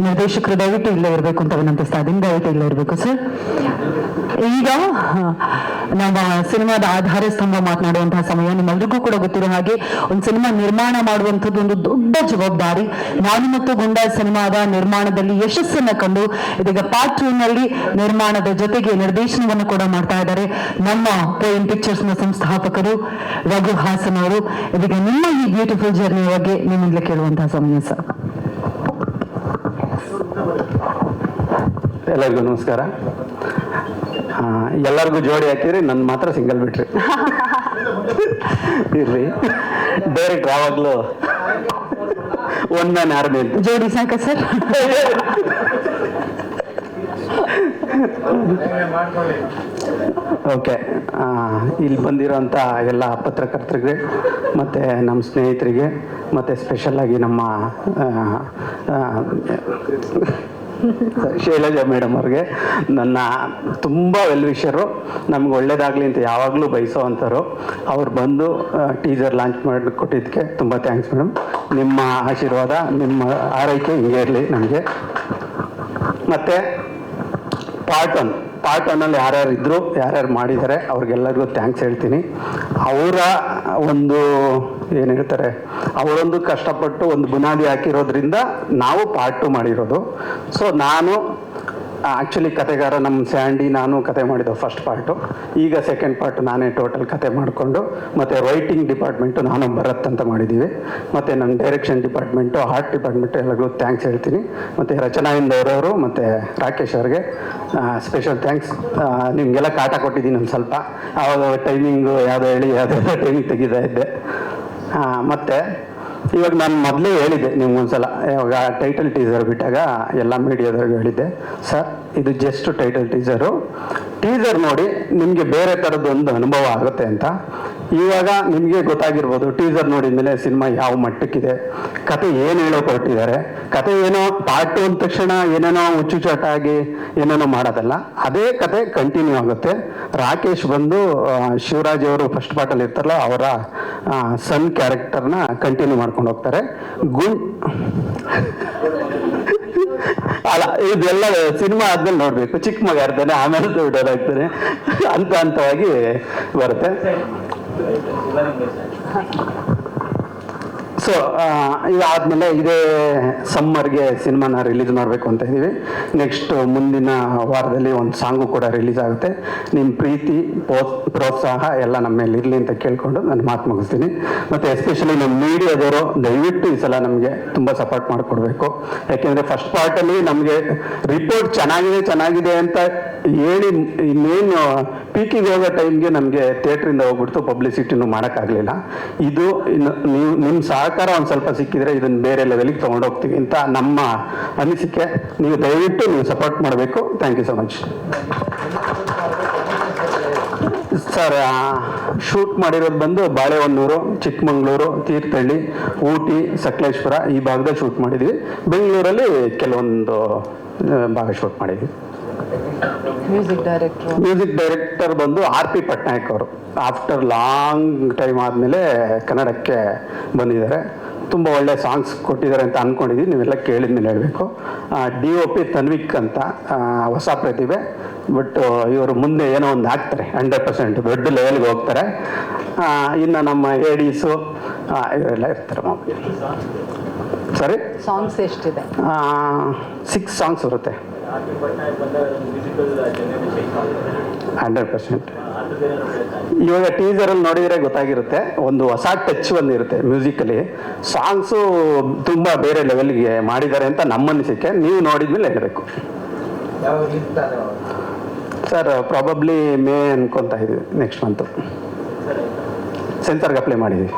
ನಿರ್ದೇಶಕರು ದಯವಿಟ್ಟು ಇಲ್ಲೇ ಇರಬೇಕು ಅಂತ ವಿನಂತಿಸ್ತಾ ಇದ್ದೀನಿ. ದಯವಿಟ್ಟು ಇಲ್ಲೇ ಇರಬೇಕು ಸರ್ ಈಗ ನಮ್ಮ ಸಿನಿಮಾದ ಆಧಾರ ಸ್ತಂಭ ಮಾತನಾಡುವಂತಹ ಸಮಯ ನಿಮ್ಮೆಲ್ರಿಗೂ ಕೂಡ ಗೊತ್ತಿರೋ ಹಾಗೆ ಒಂದು ಸಿನಿಮಾ ನಿರ್ಮಾಣ ಮಾಡುವಂಥದ್ದು ಒಂದು ದೊಡ್ಡ ಜವಾಬ್ದಾರಿ. ನಾನು ಮತ್ತು ಗುಂಡ ಸಿನಿಮಾದ ನಿರ್ಮಾಣದಲ್ಲಿ ಯಶಸ್ಸನ್ನ ಕಂಡು ಇದೀಗ ಪಾರ್ಟ್ ಟೂ ನಿರ್ಮಾಣದ ಜೊತೆಗೆ ನಿರ್ದೇಶನವನ್ನು ಕೂಡ ಮಾಡ್ತಾ ಇದ್ದಾರೆ ನಮ್ಮ ಪ್ರೇಮ್ ಪಿಕ್ಚರ್ಸ್ನ ಸಂಸ್ಥಾಪಕರು ರಘು ಹಾಸನ್ ಅವರು ಇದೀಗ ನಿಮ್ಮ ಈ ಬ್ಯೂಟಿಫುಲ್ ಜರ್ನಿ ಬಗ್ಗೆ ನಿಮ್ಮಿಂದಲೇ ಕೇಳುವಂತಹ ಸಮಯ ಸರ್ ಎಲ್ಲರಿಗೂ ನಮಸ್ಕಾರ. ಎಲ್ಲರಿಗೂ ಜೋಡಿ ಹಾಕಿರಿ ನನ್ನ ಮಾತ್ರ ಸಿಂಗಲ್ ಬಿಟ್ರಿ. ಇರ್ರಿ. ಡೈರೆಕ್ಟ್ ಯಾವಾಗಲೂ ಒನ್ ಮ್ಯಾನ್ ಆರ್ಮಿ ಜೋಡಿ ಸಾಕ ಸರ್? ಓಕೆ ಇಲ್ಲಿ ಬಂದಿರೋಂಥ ಎಲ್ಲ ಪತ್ರಕರ್ತರಿಗೆ, ಮತ್ತು ನಮ್ಮ ಸ್ನೇಹಿತರಿಗೆ, ಮತ್ತು ಸ್ಪೆಷಲ್ಲಾಗಿ ನಮ್ಮ ಶೈಲಜಾ ಮೇಡಮ್ ಅವ್ರಿಗೆ, ನನ್ನ ತುಂಬ ವೆಲ್ ವಿಷರು ನಮ್ಗೆ ಒಳ್ಳೇದಾಗಲಿ ಅಂತ ಯಾವಾಗಲೂ ಬಯಸೋ ಅಂಥವ್ರು ಅವ್ರು ಬಂದು ಟೀಸರ್ ಲಾಂಚ್ ಮಾಡಿ ಕೊಟ್ಟಿದ್ದಕ್ಕೆ ತುಂಬ ಥ್ಯಾಂಕ್ಸ್ ಮೇಡಮ್ ನಿಮ್ಮ ಆಶೀರ್ವಾದ, ನಿಮ್ಮ ಆರೈಕೆ ಹಿಂಗೆ ಇರಲಿ ನಮಗೆ. ಮತ್ತು ಪಾರ್ಟ್ ಒನ್ ಪಾರ್ಟ್ ಒನ್ನಲ್ಲಿ ಯಾರ್ಯಾರು ಇದ್ದರು ಯಾರ್ಯಾರು ಮಾಡಿದ್ದಾರೆ ಅವ್ರಿಗೆಲ್ಲರಿಗೂ ಥ್ಯಾಂಕ್ಸ್ ಹೇಳ್ತೀನಿ. ಅವರ ಒಂದು, ಏನು ಹೇಳ್ತಾರೆ, ಅವರೊಂದು ಕಷ್ಟಪಟ್ಟು ಒಂದು ಬುನಾದಿ ಹಾಕಿರೋದ್ರಿಂದ ನಾವು ಪಾರ್ಟ್ ಟು ಮಾಡಿರೋದು. ಸೊ ನಾನು ಆ್ಯಕ್ಚುಲಿ ಕತೆಗಾರ ನಮ್ಮ ಸ್ಯಾಂಡಿ ನಾನು ಕತೆ ಮಾಡಿದ್ದು ಫಸ್ಟ್ ಪಾರ್ಟು ಈಗ ಸೆಕೆಂಡ್ ಪಾರ್ಟ್ ನಾನೇ ಟೋಟಲ್ ಕತೆ ಮಾಡಿಕೊಂಡು, ಮತ್ತು ರೈಟಿಂಗ್ ಡಿಪಾರ್ಟ್ಮೆಂಟು ನಾನು ಭರತ್ ಅಂತ ಮಾಡಿದ್ದೀವಿ. ಮತ್ತು ನನ್ನ ಡೈರೆಕ್ಷನ್ ಡಿಪಾರ್ಟ್ಮೆಂಟು ಆರ್ಟ್ ಡಿಪಾರ್ಟ್ಮೆಂಟು ಎಲ್ಲರಿಗೂ ಥ್ಯಾಂಕ್ಸ್ ಹೇಳ್ತೀನಿ. ಮತ್ತು ರಚನಾಯಿಂದ ಅವರವರು, ಮತ್ತು ರಾಕೇಶ್ ಅವ್ರಿಗೆ ಸ್ಪೆಷಲ್ ಥ್ಯಾಂಕ್ಸ್ ನಿಮಗೆಲ್ಲ ಕಾಟ ಕೊಟ್ಟಿದ್ದೀನಿ ಒಂದು ಸ್ವಲ್ಪ. ಆವಾಗ ಟೈಮಿಂಗು ಯಾವುದೋ ಹೇಳಿ, ಯಾವುದೋ ಟೈಮಿಂಗ್ ತೆಗೀತಾ ಇದ್ದೆ. ಮತ್ತು ಇವಾಗ ನಾನು ಮೊದಲೇ ಹೇಳಿದ್ದೆ ನಿಮ್ಗೊಂದ್ಸಲ ಇವಾಗ ಟೈಟಲ್ ಟೀಸರ್ ಬಿಟ್ಟಾಗ ಎಲ್ಲ ಮೀಡಿಯಾದವ್ರಿಗೆ ಹೇಳಿದ್ದೆ. ಸರ್ ಇದು ಜಸ್ಟ್ ಟೈಟಲ್ ಟೀಸರು ಟೀಸರ್ ನೋಡಿ ನಿಮಗೆ ಬೇರೆ ಥರದ್ದು ಒಂದು ಅನುಭವ ಆಗುತ್ತೆ ಅಂತ. ಇವಾಗ ನಿಮಗೆ ಗೊತ್ತಾಗಿರ್ಬೋದು ಟೀಸರ್ ನೋಡಿದ ಮೇಲೆ ಸಿನಿಮಾ ಯಾವ ಮಟ್ಟಕ್ಕಿದೆ. ಕತೆ ಏನು ಹೇಳೋಕೆ ಹೊರಟಿದ್ದಾರೆ ಕತೆ ಏನೋ ಪಾರ್ಟ್ ಅಂದ ತಕ್ಷಣ ಏನೇನೋ ಹುಚ್ಚುಚಾಟಾಗಿ ಏನೇನೋ ಮಾಡೋದಲ್ಲ, ಅದೇ ಕತೆ ಕಂಟಿನ್ಯೂ ಆಗುತ್ತೆ. ರಾಕೇಶ್ ಬಂದು ಶಿವರಾಜ್ ಅವರು ಫಸ್ಟ್ ಪಾರ್ಟಲ್ಲಿ ಇರ್ತಾರಲ್ಲ, ಅವರ ಸನ್ ಕ್ಯಾರೆಕ್ಟರ್ನ ಕಂಟಿನ್ಯೂ ಮಾಡ್ಕೊಂಡು ಹೋಗ್ತಾರೆ. ಗುಣ್ ಅಲ್ಲ ಇದೆಲ್ಲ ಸಿನಿಮಾ ಆದ್ಮೇಲೆ ನೋಡ್ಬೇಕು. ಚಿಕ್ಕ ಮಗ ಇರ್ತಾನೆ ಆಮೇಲೆ ದೊಡ್ಡವರಾಗ್ತಾನೆ ಹಂತ ಹಂತವಾಗಿ ಬರುತ್ತೆ. ಸೊ ಇದಾದ್ಮೇಲೆ ಇದೇ ಸಮ್ಮರ್ಗೆ ಸಿನಿಮಾನ ರಿಲೀಸ್ ಮಾಡಬೇಕು ಅಂತ ಇದ್ದೀವಿ. ನೆಕ್ಸ್ಟ್ ಮುಂದಿನ ವಾರದಲ್ಲಿ ಒಂದು ಸಾಂಗು ಕೂಡ ರಿಲೀಸ್ ಆಗುತ್ತೆ. ನಿಮ್ಮ ಪ್ರೀತಿ ಪ್ರೋತ್ಸಾಹ ಎಲ್ಲ ನಮ್ಮ ಮೇಲೆ ಇರಲಿ ಅಂತ ಕೇಳಿಕೊಂಡು ನಾನು ಮಾತು ಮುಗಿಸ್ತೀನಿ. ಮತ್ತು ಎಸ್ಪೆಷಲಿ ನಮ್ಮ ಮೀಡಿಯಾದವರು ದಯವಿಟ್ಟು ಈ ಸಲ ನಮಗೆ ತುಂಬ ಸಪೋರ್ಟ್ ಮಾಡಿಕೊಡ್ಬೇಕು. ಯಾಕೆಂದರೆ ಫಸ್ಟ್ ಪಾರ್ಟಲ್ಲಿ ನಮಗೆ ರಿಪೋರ್ಟ್ ಚೆನ್ನಾಗಿದೆ ಚೆನ್ನಾಗಿದೆ ಅಂತ ಹೇಳಿ ಇನ್ನೇನು ಪೀಕಿಗೆ ಹೋಗೋ ಟೈಮ್ಗೆ ನಮಗೆ ಥಿಯೇಟ್ರಿಂದ ಹೋಗ್ಬಿಡ್ತು. ಪಬ್ಲಿಸಿಟಿನೂ ಮಾಡೋಕ್ಕಾಗಲಿಲ್ಲ. ಇದು ಇನ್ನು ನೀವು ನಿಮ್ಮ ಸಹಕಾರ ಒಂದು ಸ್ವಲ್ಪ ಸಿಕ್ಕಿದ್ರೆ ಇದನ್ನು ಬೇರೆ ಲೆವೆಲಿಗೆ ತೊಗೊಂಡೋಗ್ತೀವಿ ಅಂತ ನಮ್ಮ ಅನಿಸಿಕೆ. ನೀವು ದಯವಿಟ್ಟು ನೀವು ಸಪೋರ್ಟ್ ಮಾಡಬೇಕು. Thank you so much sir shoot ಮಾಡಿರೋದು ಬಂದು ಬಾಳೆಹೊನ್ನೂರು, ಚಿಕ್ಕಮಂಗ್ಳೂರು, ತೀರ್ಥಹಳ್ಳಿ, ಊಟಿ ಸಕಲೇಶ್ವರ ಈ ಭಾಗದಲ್ಲಿ ಶೂಟ್ ಮಾಡಿದ್ವಿ. ಬೆಂಗಳೂರಲ್ಲಿ ಕೆಲವೊಂದು ಭಾಗ ಶೂಟ್ ಮಾಡಿದ್ವಿ. ಮ್ಯೂಸಿಕ್ ಡೈರೆಕ್ಟರ್ ಮ್ಯೂಸಿಕ್ ಡೈರೆಕ್ಟರ್ ಬಂದು ಆರ್ ಪಿ ಪಟ್ನಾಯಕ್ ಅವರು. ಆಫ್ಟರ್ ಲಾಂಗ್ ಟೈಮ್ ಆದಮೇಲೆ ಕನ್ನಡಕ್ಕೆ ಬಂದಿದ್ದಾರೆ. ತುಂಬ ಒಳ್ಳೆ ಸಾಂಗ್ಸ್ ಕೊಟ್ಟಿದ್ದಾರೆ ಅಂತ ಅಂದ್ಕೊಂಡಿದ್ದೀವಿ ನೀವೆಲ್ಲ ಕೇಳಿದ್ಮೇಲೆ ಹೇಳಬೇಕು. ಡಿ ಒ ಪಿ ತನ್ವಿಕ್ ಅಂತ ಹೊಸ ಪ್ರತಿಭೆ. ಬಟ್ ಇವರು ಮುಂದೆ ಏನೋ ಒಂದು ಹಾಕ್ತಾರೆ ಹಂಡ್ರೆಡ್ ಪರ್ಸೆಂಟ್ ದೊಡ್ಡ ಲೆವೆಲ್ಗೆ ಹೋಗ್ತಾರೆ. ಇನ್ನು ನಮ್ಮ ಏಡೀಸು ಇವರೆಲ್ಲ ಇರ್ತಾರೆ ಸರಿ ಸಾಂಗ್ಸ್ ಎಷ್ಟಿದೆ? ಸಿಕ್ಸ್ ಸಾಂಗ್ಸ್ ಬರುತ್ತೆ. ಹಂಡ್ರೆಡ್ ಪರ್ಸೆಂಟ್ ಇವಾಗ ಟೀಸರಲ್ಲಿ ನೋಡಿದರೆ ಗೊತ್ತಾಗಿರುತ್ತೆ ಒಂದು ಹೊಸ ಟಚ್ ಬಂದಿರುತ್ತೆ ಮ್ಯೂಸಿಕಲ್ಲಿ ಸಾಂಗ್ಸು ತುಂಬ ಬೇರೆ ಲೆವೆಲ್ಗೆ ಮಾಡಿದ್ದಾರೆ ಅಂತ ನಮ್ಮ ಅನಿಸಿಕೆ. ನೀವು ನೋಡಿದ್ಮೇಲೆ ಹೇಳಬೇಕು. ಸರ್ ಪ್ರಾಬಬ್ಲಿ ಮೇ ಅನ್ಕೊತಾ ಇದೀವಿ ನೆಕ್ಸ್ಟ್ ಮಂತು ಸೆನ್ಸರ್ಗೆ ಅಪ್ಲೈ ಮಾಡಿದ್ದೀವಿ.